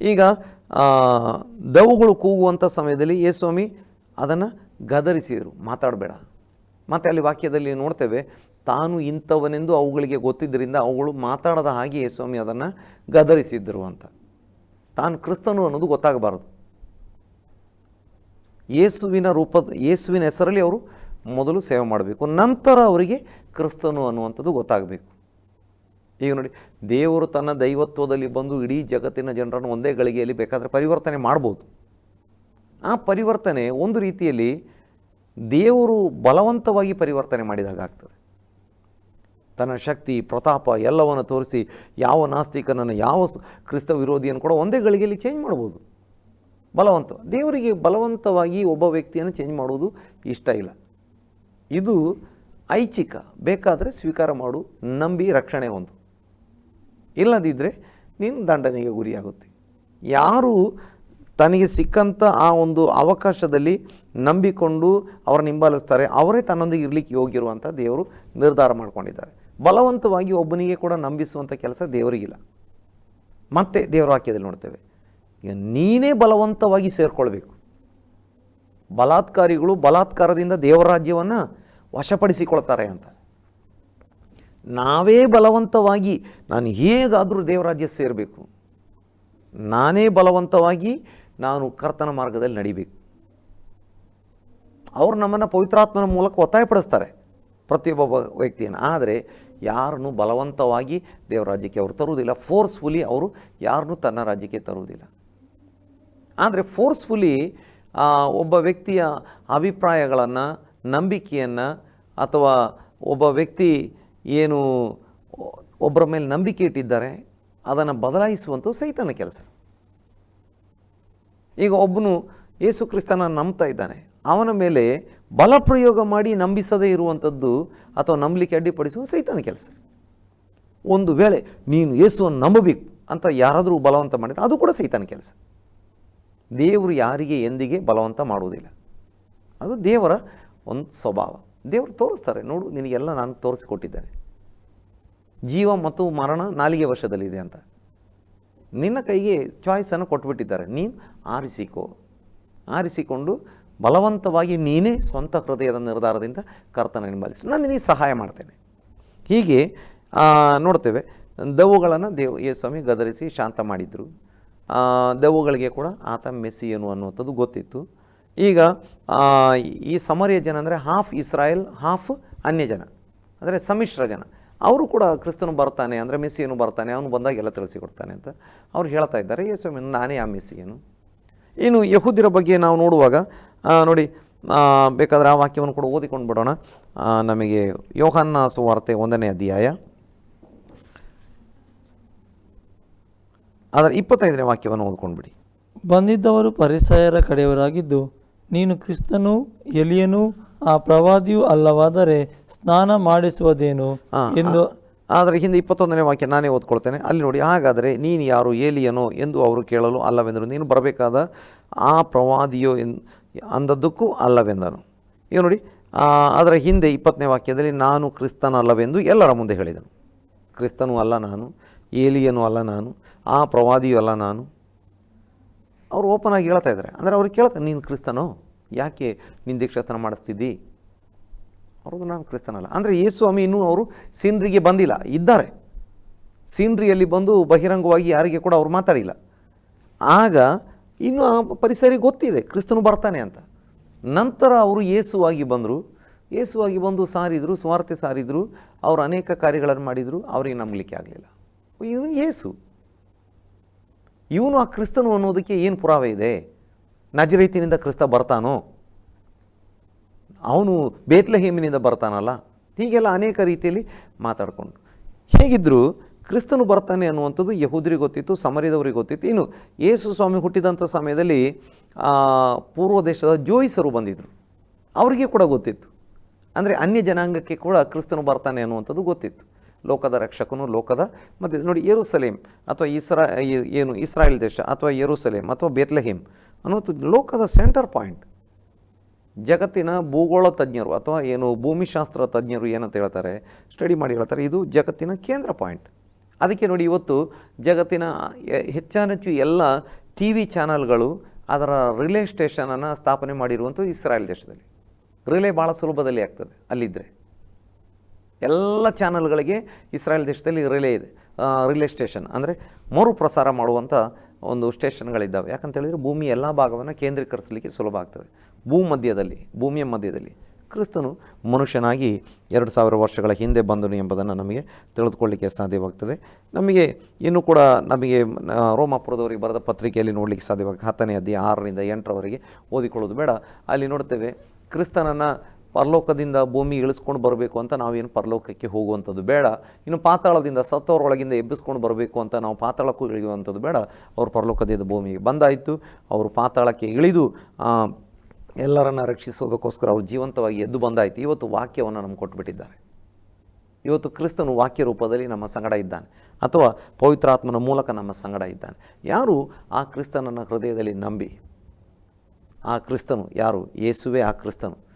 ಈಗ ದವುಗಳು ಕೂಗುವಂಥ ಸಮಯದಲ್ಲಿ ಯೇಸ್ವಾಮಿ ಅದನ್ನು ಗದರಿಸಿದರು. ಮಾತಾಡಬೇಡ. ಮತ್ತು ಅಲ್ಲಿ ವಾಕ್ಯದಲ್ಲಿ ನೋಡ್ತೇವೆ, ತಾನು ಇಂಥವನೆಂದು ಅವುಗಳಿಗೆ ಗೊತ್ತಿದ್ದರಿಂದ ಅವುಗಳು ಮಾತಾಡದ ಹಾಗೆ ಯೇಸ್ವಾಮಿ ಅದನ್ನು ಗದರಿಸಿದ್ದರು ಅಂತ. ತಾನು ಕ್ರಿಸ್ತನು ಅನ್ನೋದು ಗೊತ್ತಾಗಬಾರದು. ಯೇಸುವಿನ ರೂಪದ, ಯೇಸುವಿನ ಹೆಸರಲ್ಲಿ ಅವರು ಮೊದಲು ಸೇವೆ ಮಾಡಬೇಕು. ನಂತರ ಅವರಿಗೆ ಕ್ರಿಸ್ತನು ಅನ್ನುವಂಥದ್ದು ಗೊತ್ತಾಗಬೇಕು. ಈಗ ನೋಡಿ, ದೇವರು ತನ್ನ ದೈವತ್ವದಲ್ಲಿ ಬಂದು ಇಡೀ ಜಗತ್ತಿನ ಜನರನ್ನು ಒಂದೇ ಗಳಿಗೆಯಲ್ಲಿ ಬೇಕಾದರೆ ಪರಿವರ್ತನೆ ಮಾಡ್ಬೋದು. ಆ ಪರಿವರ್ತನೆ ಒಂದು ರೀತಿಯಲ್ಲಿ ದೇವರು ಬಲವಂತವಾಗಿ ಪರಿವರ್ತನೆ ಮಾಡಿದಾಗ ಆಗ್ತದೆ. ತನ್ನ ಶಕ್ತಿ, ಪ್ರತಾಪ ಎಲ್ಲವನ್ನು ತೋರಿಸಿ ಯಾವ ನಾಸ್ತಿಕನನ್ನು, ಯಾವ ಕ್ರಿಸ್ತ ವಿರೋಧಿಯನ್ನು ಕೂಡ ಒಂದೇ ಗಳಿಗೆಯಲ್ಲಿ ಚೇಂಜ್ ಮಾಡ್ಬೋದು. ಬಲವಂತ, ದೇವರಿಗೆ ಬಲವಂತವಾಗಿ ಒಬ್ಬ ವ್ಯಕ್ತಿಯನ್ನು ಚೇಂಜ್ ಮಾಡುವುದು ಇಷ್ಟ ಇಲ್ಲ. ಇದು ಐಚ್ಛಿಕ, ಬೇಕಾದರೆ ಸ್ವೀಕಾರ ಮಾಡು, ನಂಬಿ ರಕ್ಷಣೆ ಹೊಂದು ಇಲ್ಲದಿದ್ದರೆ ನೀನು ದಂಡನೆಗೆ ಗುರಿಯಾಗುತ್ತೆ. ಯಾರು ತನಗೆ ಸಿಕ್ಕಂಥ ಆ ಒಂದು ಅವಕಾಶದಲ್ಲಿ ನಂಬಿಕೊಂಡು ಅವರನ್ನು ಹಿಂಬಾಲಿಸ್ತಾರೆ, ಅವರೇ ತನ್ನೊಂದಿಗೆ ಇರಲಿಕ್ಕೆ ಹೋಗಿರುವಂಥ ದೇವರು ನಿರ್ಧಾರ ಮಾಡ್ಕೊಂಡಿದ್ದಾರೆ. ಬಲವಂತವಾಗಿ ಒಬ್ಬನಿಗೆ ಕೂಡ ನಂಬಿಸುವಂಥ ಕೆಲಸ ದೇವರಿಗಿಲ್ಲ ಮತ್ತೆ ದೇವರ ವಾಕ್ಯದಲ್ಲಿ ನೋಡ್ತೇವೆ ನೀನೇ ಬಲವಂತವಾಗಿ ಸೇರಿಕೊಳ್ಬೇಕು. ಬಲಾತ್ಕಾರಿಗಳು ಬಲಾತ್ಕಾರದಿಂದ ದೇವರಾಜ್ಯವನ್ನು ವಶಪಡಿಸಿಕೊಳ್ತಾರೆ ಅಂತ. ನಾವೇ ಬಲವಂತವಾಗಿ, ನಾನು ಹೇಗಾದರೂ ದೇವರಾಜ್ಯ ಸೇರಬೇಕು. ನಾನೇ ಬಲವಂತವಾಗಿ ನಾನು ಕರ್ತನ ಮಾರ್ಗದಲ್ಲಿ ನಡಿಬೇಕು. ಅವರು ನಮ್ಮನ್ನು ಪವಿತ್ರಾತ್ಮನ ಮೂಲಕ ಒತ್ತಾಯಪಡಿಸ್ತಾರೆ ಪ್ರತಿಯೊಬ್ಬ ವ್ಯಕ್ತಿಯನ್ನು. ಆದರೆ ಯಾರನ್ನು ಬಲವಂತವಾಗಿ ದೇವರ ರಾಜ್ಯಕ್ಕೆ ಅವರು ತರುವುದಿಲ್ಲ. ಫೋರ್ಸ್ಫುಲಿ ಅವರು ಯಾರನ್ನೂ ತನ್ನ ರಾಜ್ಯಕ್ಕೆ ತರುವುದಿಲ್ಲ. ಆದರೆ ಫೋರ್ಸ್ಫುಲಿ ಒಬ್ಬ ವ್ಯಕ್ತಿಯ ಅಭಿಪ್ರಾಯಗಳನ್ನು, ನಂಬಿಕೆಯನ್ನು ಅಥವಾ ಒಬ್ಬ ವ್ಯಕ್ತಿ ಏನು ಒಬ್ಬರ ಮೇಲೆ ನಂಬಿಕೆ ಇಟ್ಟಿದ್ದಾರೆ, ಅದನ್ನು ಬದಲಾಯಿಸುವಂಥ ಸೈತನ ಕೆಲಸ. ಈಗ ಒಬ್ಬನು ಯೇಸು ಕ್ರಿಸ್ತನ ನಂಬ್ತಾ ಇದ್ದಾನೆ, ಅವನ ಮೇಲೆ ಬಲ ಪ್ರಯೋಗ ಮಾಡಿ ನಂಬಿಸದೇ ಇರುವಂಥದ್ದು ಅಥವಾ ನಂಬಲಿಕ್ಕೆ ಅಡ್ಡಿಪಡಿಸುವ ಸೈತನ ಕೆಲಸ. ಒಂದು ವೇಳೆ ನೀನು ಯೇಸುವನ್ನು ನಂಬಬೇಕು ಅಂತ ಯಾರಾದರೂ ಬಲವಂತ ಮಾಡಿದರೆ ಅದು ಕೂಡ ಸೈತನ ಕೆಲಸ. ದೇವರು ಯಾರಿಗೆ ಎಂದಿಗೆ ಬಲವಂತ ಮಾಡುವುದಿಲ್ಲ. ಅದು ದೇವರ ಒಂದು ಸ್ವಭಾವ. ದೇವರು ತೋರಿಸ್ತಾರೆ, ನೋಡು ನಿನಗೆಲ್ಲ ನಾನು ತೋರಿಸಿಕೊಟ್ಟಿದ್ದೇನೆ. ಜೀವ ಮತ್ತು ಮರಣ ನಾಲಿಗೆ ವರ್ಷದಲ್ಲಿದೆ ಅಂತ. ನಿನ್ನ ಕೈಗೆ ಚಾಯ್ಸನ್ನು ಕೊಟ್ಬಿಟ್ಟಿದ್ದಾರೆ. ನೀನು ಆರಿಸಿಕೋ. ಆರಿಸಿಕೊಂಡು ಬಲವಂತವಾಗಿ ನೀನೇ ಸ್ವಂತ ಹೃದಯದ ನಿರ್ಧಾರದಿಂದ ಕರ್ತನ ಹಿಂಬಾಲಿಸು. ನಾನು ನಿನಗೆ ಸಹಾಯ ಮಾಡ್ತೇನೆ. ಹೀಗೆ ನೋಡ್ತೇವೆ ದೆವ್ವುಗಳನ್ನು ದೇವ್ ಯೇಸ್ವಾಮಿ ಗದರಿಸಿ ಶಾಂತ ಮಾಡಿದರು. ದೆವ್ವುಗಳಿಗೆ ಕೂಡ ಆತ ಮೆಸ್ಸಿ ಏನು ಅನ್ನುವಂಥದ್ದು ಗೊತ್ತಿತ್ತು. ಈಗ ಈ ಸಮರಿಯ ಜನ ಅಂದರೆ ಹಾಫ್ ಇಸ್ರಾಯೇಲ್ ಹಾಫ್ ಅನ್ಯ ಜನ. ಅಂದರೆ ಸಮ್ಮಿಶ್ರ ಜನ. ಅವರು ಕೂಡ ಕ್ರಿಸ್ತನು ಬರ್ತಾನೆ, ಅಂದರೆ ಮೆಸ್ಸಿಯನು ಬರ್ತಾನೆ, ಅವನು ಬಂದಾಗ ಎಲ್ಲ ತಿಳಿಸಿಕೊಡ್ತಾನೆ ಅಂತ ಅವ್ರು ಹೇಳ್ತಾ ಇದ್ದಾರೆ. ಯೇಸು ನಾನೇ ಆ ಮೆಸ್ಸಿಯನು. ಇನ್ನು ಯಹೂದಿರ ಬಗ್ಗೆ ನಾವು ನೋಡುವಾಗ ನೋಡಿ ಬೇಕಾದರೆ ಆ ವಾಕ್ಯವನ್ನು ಕೂಡ ಓದಿಕೊಂಡು ಬಿಡೋಣ. ನಮಗೆ ಯೋಹನ್ನ ಸುವಾರ್ತೆ ಒಂದನೇ ಅಧ್ಯಾಯ. ಅದರ ಇಪ್ಪತ್ತೈದನೇ ವಾಕ್ಯವನ್ನು ಓದ್ಕೊಂಡು ಬಿಡಿ ಬಂದಿದ್ದವರು ಪರಿಸರ ಕಡೆಯವರಾಗಿದ್ದು ನೀನು ಕ್ರಿಸ್ತನು ಎಲಿಯನು ಆ ಪ್ರವಾದಿಯೂ ಅಲ್ಲವಾದರೆ ಸ್ನಾನ ಮಾಡಿಸುವುದೇನು ಎಂದು ಆದರೆ ಹಿಂದೆ ಇಪ್ಪತ್ತೊಂದನೇ ವಾಕ್ಯ ನಾನೇ ಓದ್ಕೊಳ್ತೇನೆ. ಅಲ್ಲಿ ನೋಡಿ ಹಾಗಾದರೆ ನೀನು ಯಾರು ಏಲಿಯನೋ ಎಂದು ಅವರು ಕೇಳಲು ಅಲ್ಲವೆಂದರು. ನೀನು ಬರಬೇಕಾದ ಆ ಪ್ರವಾದಿಯೋ ಎನ್ ಅಂದದ್ದಕ್ಕೂ ಅಲ್ಲವೆಂದನು. ಈಗ ನೋಡಿ ಅದರ ಹಿಂದೆ ಇಪ್ಪತ್ತನೇ ವಾಕ್ಯದಲ್ಲಿ ನಾನು ಕ್ರಿಸ್ತನಲ್ಲವೆಂದು ಎಲ್ಲರ ಮುಂದೆ ಹೇಳಿದನು. ಕ್ರಿಸ್ತನೂ ಅಲ್ಲ ನಾನು ಏಲಿಯನೂ ಅಲ್ಲ ನಾನು ಆ ಪ್ರವಾದಿಯೂ ಅಲ್ಲ ನಾನು ಅವರು ಓಪನ್ ಆಗಿ ಹೇಳ್ತಾ ಇದ್ದಾರೆ. ಅಂದರೆ ಅವ್ರಿಗೆ ಕೇಳ್ತಾರೆ, ನೀನು ಕ್ರಿಸ್ತನೋ? ಯಾಕೆ ನಿನ್ನ ದೀಕ್ಷಾಸ್ತಾನ ಮಾಡಿಸ್ತಿದ್ದಿ? ಅವ್ರದ್ದು ನಾನು ಕ್ರಿಸ್ತನಲ್ಲ. ಅಂದರೆ ಯೇಸು ಸ್ವಾಮಿ ಇನ್ನೂ ಅವರು ಸೀನ್ರಿಗೆ ಬಂದಿಲ್ಲ, ಇದ್ದಾರೆ. ಸೀನ್ರಿಯಲ್ಲಿ ಬಂದು ಬಹಿರಂಗವಾಗಿ ಯಾರಿಗೆ ಕೂಡ ಅವ್ರು ಮಾತಾಡಿಲ್ಲ. ಆಗ ಇನ್ನು ಆ ಪರಿಸರಿಗೆ ಗೊತ್ತಿದೆ, ಕ್ರಿಸ್ತನು ಬರ್ತಾನೆ ಅಂತ. ನಂತರ ಅವರು ಯೇಸುವಾಗಿ ಬಂದರು. ಯೇಸುವಾಗಿ ಬಂದು ಸಾರಿದರು ಸ್ವಾರ್ಥೆ ಸಾರಿದರು, ಅವರು ಅನೇಕ ಕಾರ್ಯಗಳನ್ನು ಮಾಡಿದರು, ಅವರಿಗೆ ನಂಬಲಿಕ್ಕೆ ಆಗಲಿಲ್ಲ. ಇವನು ಯೇಸು. ಇವನು ಆ ಕ್ರಿಸ್ತನು ಅನ್ನೋದಕ್ಕೆ ಏನು ಪುರಾವೆ ಇದೆ? ನಜರೇತಿನಿಂದ ಕ್ರಿಸ್ತ ಬರ್ತಾನೋ? ಅವನು ಬೇತ್ಲಹೇಮಿನಿಂದ ಬರ್ತಾನಲ್ಲ? ಹೀಗೆಲ್ಲ ಅನೇಕ ರೀತಿಯಲ್ಲಿ ಮಾತಾಡಿಕೊಂಡು. ಹೇಗಿದ್ದರೂ ಕ್ರಿಸ್ತನು ಬರ್ತಾನೆ ಅನ್ನುವಂಥದ್ದು ಯಹೂದ್ರಿಗೆ ಗೊತ್ತಿತ್ತು ಸಮರಿದವರಿಗೆ ಗೊತ್ತಿತ್ತು. ಇನ್ನು ಯೇಸು ಸ್ವಾಮಿ ಹುಟ್ಟಿದಂಥ ಸಮಯದಲ್ಲಿ ಪೂರ್ವ ದೇಶದ ಜೋಯಿಸರು ಬಂದಿದ್ದರು ಅವರಿಗೆ ಕೂಡ ಗೊತ್ತಿತ್ತು. ಅಂದರೆ ಅನ್ಯ ಜನಾಂಗಕ್ಕೆ ಕೂಡ ಕ್ರಿಸ್ತನು ಬರ್ತಾನೆ ಅನ್ನುವಂಥದ್ದು ಗೊತ್ತಿತ್ತು. ಲೋಕದ ರಕ್ಷಕನು ಲೋಕದ ಮಧ್ಯೆ. ನೋಡಿ, ಯೆರೂಸಲೇಮ್ ಅಥವಾ ಇಸ್ರಾ ಏನು, ಇಸ್ರಾಯೇಲ್ ದೇಶ ಅಥವಾ ಯೆರೂಸಲೇಮ್ ಅಥವಾ ಬೇತ್ಲೆಹೇಮ್ ಅನ್ನೋದು ಲೋಕದ ಸೆಂಟರ್ ಪಾಯಿಂಟ್ ಜಗತ್ತಿನ ಭೂಗೋಳ ತಜ್ಞರು ಅಥವಾ ಏನು, ಭೂಮಿಶಾಸ್ತ್ರ ತಜ್ಞರು ಏನಂತ ಹೇಳ್ತಾರೆ? ಸ್ಟಡಿ ಮಾಡಿ ಹೇಳ್ತಾರೆ, ಇದು ಜಗತ್ತಿನ ಕೇಂದ್ರ ಪಾಯಿಂಟ್ ಅದಕ್ಕೆ ನೋಡಿ, ಇವತ್ತು ಜಗತ್ತಿನ ಹೆಚ್ಚಾನೆಚ್ಚು ಎಲ್ಲ ಟಿ ವಿ ಚಾನಲ್ಗಳು ಅದರ ರಿಲೇ ಸ್ಟೇಷನನ್ನು ಸ್ಥಾಪನೆ ಮಾಡಿರುವಂಥದ್ದು ಇಸ್ರಾಯೇಲ್ ದೇಶದಲ್ಲಿ. ರಿಲೇ ಭಾಳ ಸುಲಭದಲ್ಲಿ ಆಗ್ತದೆ ಅಲ್ಲಿದ್ದರೆ ಎಲ್ಲ ಚಾನಲ್ಗಳಿಗೆ ಇಸ್ರಾಯೇಲ್ ದೇಶದಲ್ಲಿ ರಿಲೇ ಇದೆ. ರಿಲೇ ಸ್ಟೇಷನ್ ಅಂದರೆ ಮರು ಪ್ರಸಾರ ಮಾಡುವಂಥ ಒಂದು ಸ್ಟೇಷನ್ಗಳಿದ್ದಾವೆ ಯಾಕಂತ ಹೇಳಿದರೆ ಭೂಮಿ ಎಲ್ಲ ಭಾಗವನ್ನು ಕೇಂದ್ರೀಕರಿಸಲಿಕ್ಕೆ ಸುಲಭ ಆಗ್ತದೆ. ಭೂಮಧ್ಯದಲ್ಲಿ, ಭೂಮಿಯ ಮಧ್ಯದಲ್ಲಿ ಕ್ರಿಸ್ತನು ಮನುಷ್ಯನಾಗಿ ಎರಡು ಸಾವಿರ ವರ್ಷಗಳ ಹಿಂದೆ ಬಂದನು ಎಂಬುದನ್ನು ನಮಗೆ ತಿಳಿದುಕೊಳ್ಳಿಕ್ಕೆ ಸಾಧ್ಯವಾಗ್ತದೆ. ನಮಗೆ ಇನ್ನೂ ಕೂಡ ನಮಗೆ ರೋಮಾಪುರದವರಿಗೆ ಬರೆದ ಪತ್ರಿಕೆಯಲ್ಲಿ ನೋಡಲಿಕ್ಕೆ ಸಾಧ್ಯವಾಗ್ತದೆ. ಹತ್ತನೇ ಅಧ್ಯಾಯ ಆರರಿಂದ ಎಂಟರವರೆಗೆ ಓದಿಕೊಳ್ಳೋದು ಬೇಡ. ಅಲ್ಲಿ ನೋಡ್ತೇವೆ ಕ್ರಿಸ್ತನನ್ನು ಪರಲೋಕದಿಂದ ಭೂಮಿ ಇಳಿಸ್ಕೊಂಡು ಬರಬೇಕು ಅಂತ ನಾವೇನು ಪರಲೋಕಕ್ಕೆ ಹೋಗುವಂಥದ್ದು ಬೇಡ. ಇನ್ನು ಪಾತಾಳದಿಂದ ಸತ್ತವರೊಳಗಿಂದ ಎಬ್ಬಿಸ್ಕೊಂಡು ಬರಬೇಕು ಅಂತ ನಾವು ಪಾತಾಳಕ್ಕೂ ಇಳಿಯುವಂಥದ್ದು ಬೇಡ. ಅವರು ಪರಲೋಕದಿಂದ ಭೂಮಿಗೆ ಬಂದಾಯಿತು. ಅವರು ಪಾತಾಳಕ್ಕೆ ಇಳಿದು ಎಲ್ಲರನ್ನು ರಕ್ಷಿಸೋದಕ್ಕೋಸ್ಕರ ಅವರು ಜೀವಂತವಾಗಿ ಎದ್ದು ಬಂದಾಯಿತು. ಇವತ್ತು ವಾಕ್ಯವನ್ನು ನಮ್ಗೆ ಕೊಟ್ಬಿಟ್ಟಿದ್ದಾರೆ. ಇವತ್ತು ಕ್ರಿಸ್ತನು ವಾಕ್ಯ ರೂಪದಲ್ಲಿ ನಮ್ಮ ಸಂಗಡ ಇದ್ದಾನೆ. ಅಥವಾ ಪವಿತ್ರಾತ್ಮನ ಮೂಲಕ ನಮ್ಮ ಸಂಗಡ ಇದ್ದಾನೆ. ಯಾರು ಆ ಕ್ರಿಸ್ತನನ್ನು ಹೃದಯದಲ್ಲಿ ನಂಬಿ? ಆ ಕ್ರಿಸ್ತನು ಯಾರು? ಯೇಸುವೇ ಆ ಕ್ರಿಸ್ತನು.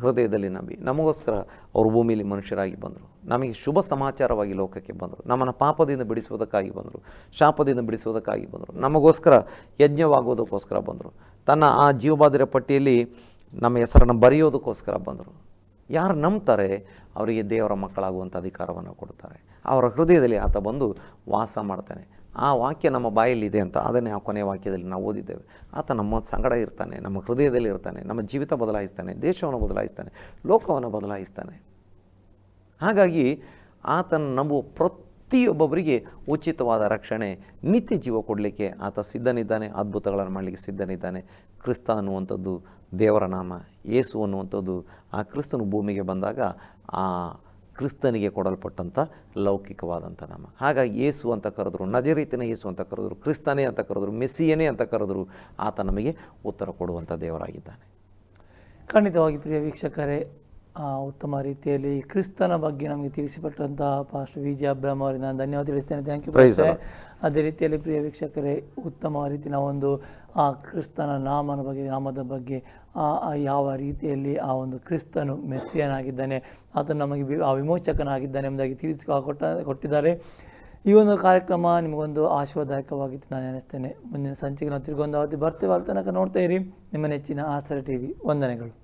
ಹೃದಯದಲ್ಲಿ ನಂಬಿ. ನಮಗೋಸ್ಕರ ಅವರು ಭೂಮಿಯಲ್ಲಿ ಮನುಷ್ಯರಾಗಿ ಬಂದರು. ನಮಗೆ ಶುಭ ಸಮಾಚಾರವಾಗಿ ಲೋಕಕ್ಕೆ ಬಂದರು. ನಮ್ಮನ್ನು ಪಾಪದಿಂದ ಬಿಡಿಸುವುದಕ್ಕಾಗಿ ಬಂದರು. ಶಾಪದಿಂದ ಬಿಡಿಸುವುದಕ್ಕಾಗಿ ಬಂದರು. ನಮಗೋಸ್ಕರ ಯಜ್ಞವಾಗುವುದಕ್ಕೋಸ್ಕರ ಬಂದರು. ತನ್ನ ಆ ಜೀವಬಾದಿರ ಪಟ್ಟಿಯಲ್ಲಿ ನಮ್ಮ ಹೆಸರನ್ನು ಬರೆಯೋದಕ್ಕೋಸ್ಕರ ಬಂದರು. ಯಾರು ನಂಬ್ತಾರೆ ಅವರಿಗೆ ದೇವರ ಮಕ್ಕಳಾಗುವಂಥ ಅಧಿಕಾರವನ್ನು ಕೊಡ್ತಾರೆ ಅವರ ಹೃದಯದಲ್ಲಿ ಆತ ಬಂದು ವಾಸ ಮಾಡ್ತಾನೆ. ಆ ವಾಕ್ಯ ನಮ್ಮ ಬಾಯಲ್ಲಿದೆ ಅಂತ ಅದನ್ನೇ ಆ ಕೊನೆಯ ವಾಕ್ಯದಲ್ಲಿ ನಾವು ಓದಿದ್ದೇವೆ. ಆತ ನಮ್ಮ ಸಂಗಡ ಇರ್ತಾನೆ, ನಮ್ಮ ಹೃದಯದಲ್ಲಿ ಇರ್ತಾನೆ, ನಮ್ಮ ಜೀವಿತ ಬದಲಾಯಿಸ್ತಾನೆ, ದೇಶವನ್ನು ಬದಲಾಯಿಸ್ತಾನೆ, ಲೋಕವನ್ನು ಬದಲಾಯಿಸ್ತಾನೆ. ಹಾಗಾಗಿ ಆತನ ನಂಬುವ ಪ್ರತಿಯೊಬ್ಬೊಬ್ಬರಿಗೆ ಉಚಿತವಾದ ರಕ್ಷಣೆ, ನಿತ್ಯ ಜೀವ ಕೊಡಲಿಕ್ಕೆ ಆತ ಸಿದ್ಧನಿದ್ದಾನೆ, ಅದ್ಭುತಗಳನ್ನು ಮಾಡಲಿಕ್ಕೆ ಸಿದ್ಧನಿದ್ದಾನೆ. ಕ್ರಿಸ್ತ ಅನ್ನುವಂಥದ್ದು ದೇವರ ನಾಮ, ಯೇಸು ಅನ್ನುವಂಥದ್ದು ಆ ಕ್ರಿಸ್ತನು ಭೂಮಿಗೆ ಬಂದಾಗ ಆ ಕ್ರಿಸ್ತನಿಗೆ ಕೊಡಲ್ಪಟ್ಟಂಥ ಲೌಕಿಕವಾದಂಥ ನಾಮ. ಹಾಗಾಗಿ ಯೇಸು ಅಂತ ಕರೆದ್ರು, ನಜರೀತಿನ ಯೇಸು ಅಂತ ಕರೆದ್ರು, ಕ್ರಿಸ್ತನೇ ಅಂತ ಕರೆದ್ರು, ಮೆಸ್ಸಿಯನೇ ಅಂತ ಕರೆದ್ರು, ಆತ ನಮಗೆ ಉತ್ತರ ಕೊಡುವಂಥ ದೇವರಾಗಿದ್ದಾನೆ. ಖಂಡಿತವಾಗಿ ಪ್ರಿಯ ವೀಕ್ಷಕರೇ ಉತ್ತಮ ರೀತಿಯಲ್ಲಿ ಕ್ರಿಸ್ತನ ಬಗ್ಗೆ ನಮಗೆ ತಿಳಿಸಿಕೊಟ್ಟಂತಹ ಪಾಸ್ಟ್ ವಿ ಜಿ ಅಬ್ರಹ್ಮ ಅವರಿಗೆ ನಾನು ಧನ್ಯವಾದ ತಿಳಿಸ್ತೇನೆ. ಥ್ಯಾಂಕ್ ಯು ಅದೇ ರೀತಿಯಲ್ಲಿ ಪ್ರಿಯ ವೀಕ್ಷಕರೇ ಉತ್ತಮ ರೀತಿಯ ಒಂದು ಆ ಕ್ರಿಸ್ತನ ನಾಮನ ಬಗ್ಗೆ ನಾಮದ ಬಗ್ಗೆ ಆ ಯಾವ ರೀತಿಯಲ್ಲಿ ಆ ಒಂದು ಕ್ರಿಸ್ತನು ಮೆಸ್ಸಿಯನಾಗಿದ್ದಾನೆ ಆತನು ನಮಗೆ ಆ ವಿಮೋಚಕನಾಗಿದ್ದಾನೆ ಎಂಬುದಾಗಿ ತಿಳಿಸಿ ಕೊಟ್ಟ ಕೊಟ್ಟಿದ್ದಾರೆ. ಈ ಒಂದು ಕಾರ್ಯಕ್ರಮ ನಿಮಗೊಂದು ಆಶೀರ್ವಾದಾಯಕವಾಗಿತ್ತು ನಾನು ಅನಿಸ್ತೇನೆ ಮುಂದಿನ ಸಂಚಿಕೆ ನಾವು ತಿರುಗೊಂದು ಅವತ್ತು ಬರ್ತೇವೆ ಅಲ್ಲಿ ತನಕ ನೋಡ್ತಾ ಇರಿ. ನಿಮ್ಮ ನೆಚ್ಚಿನ ಆಸರ ಟಿ ವಿ ವಂದನೆಗಳು.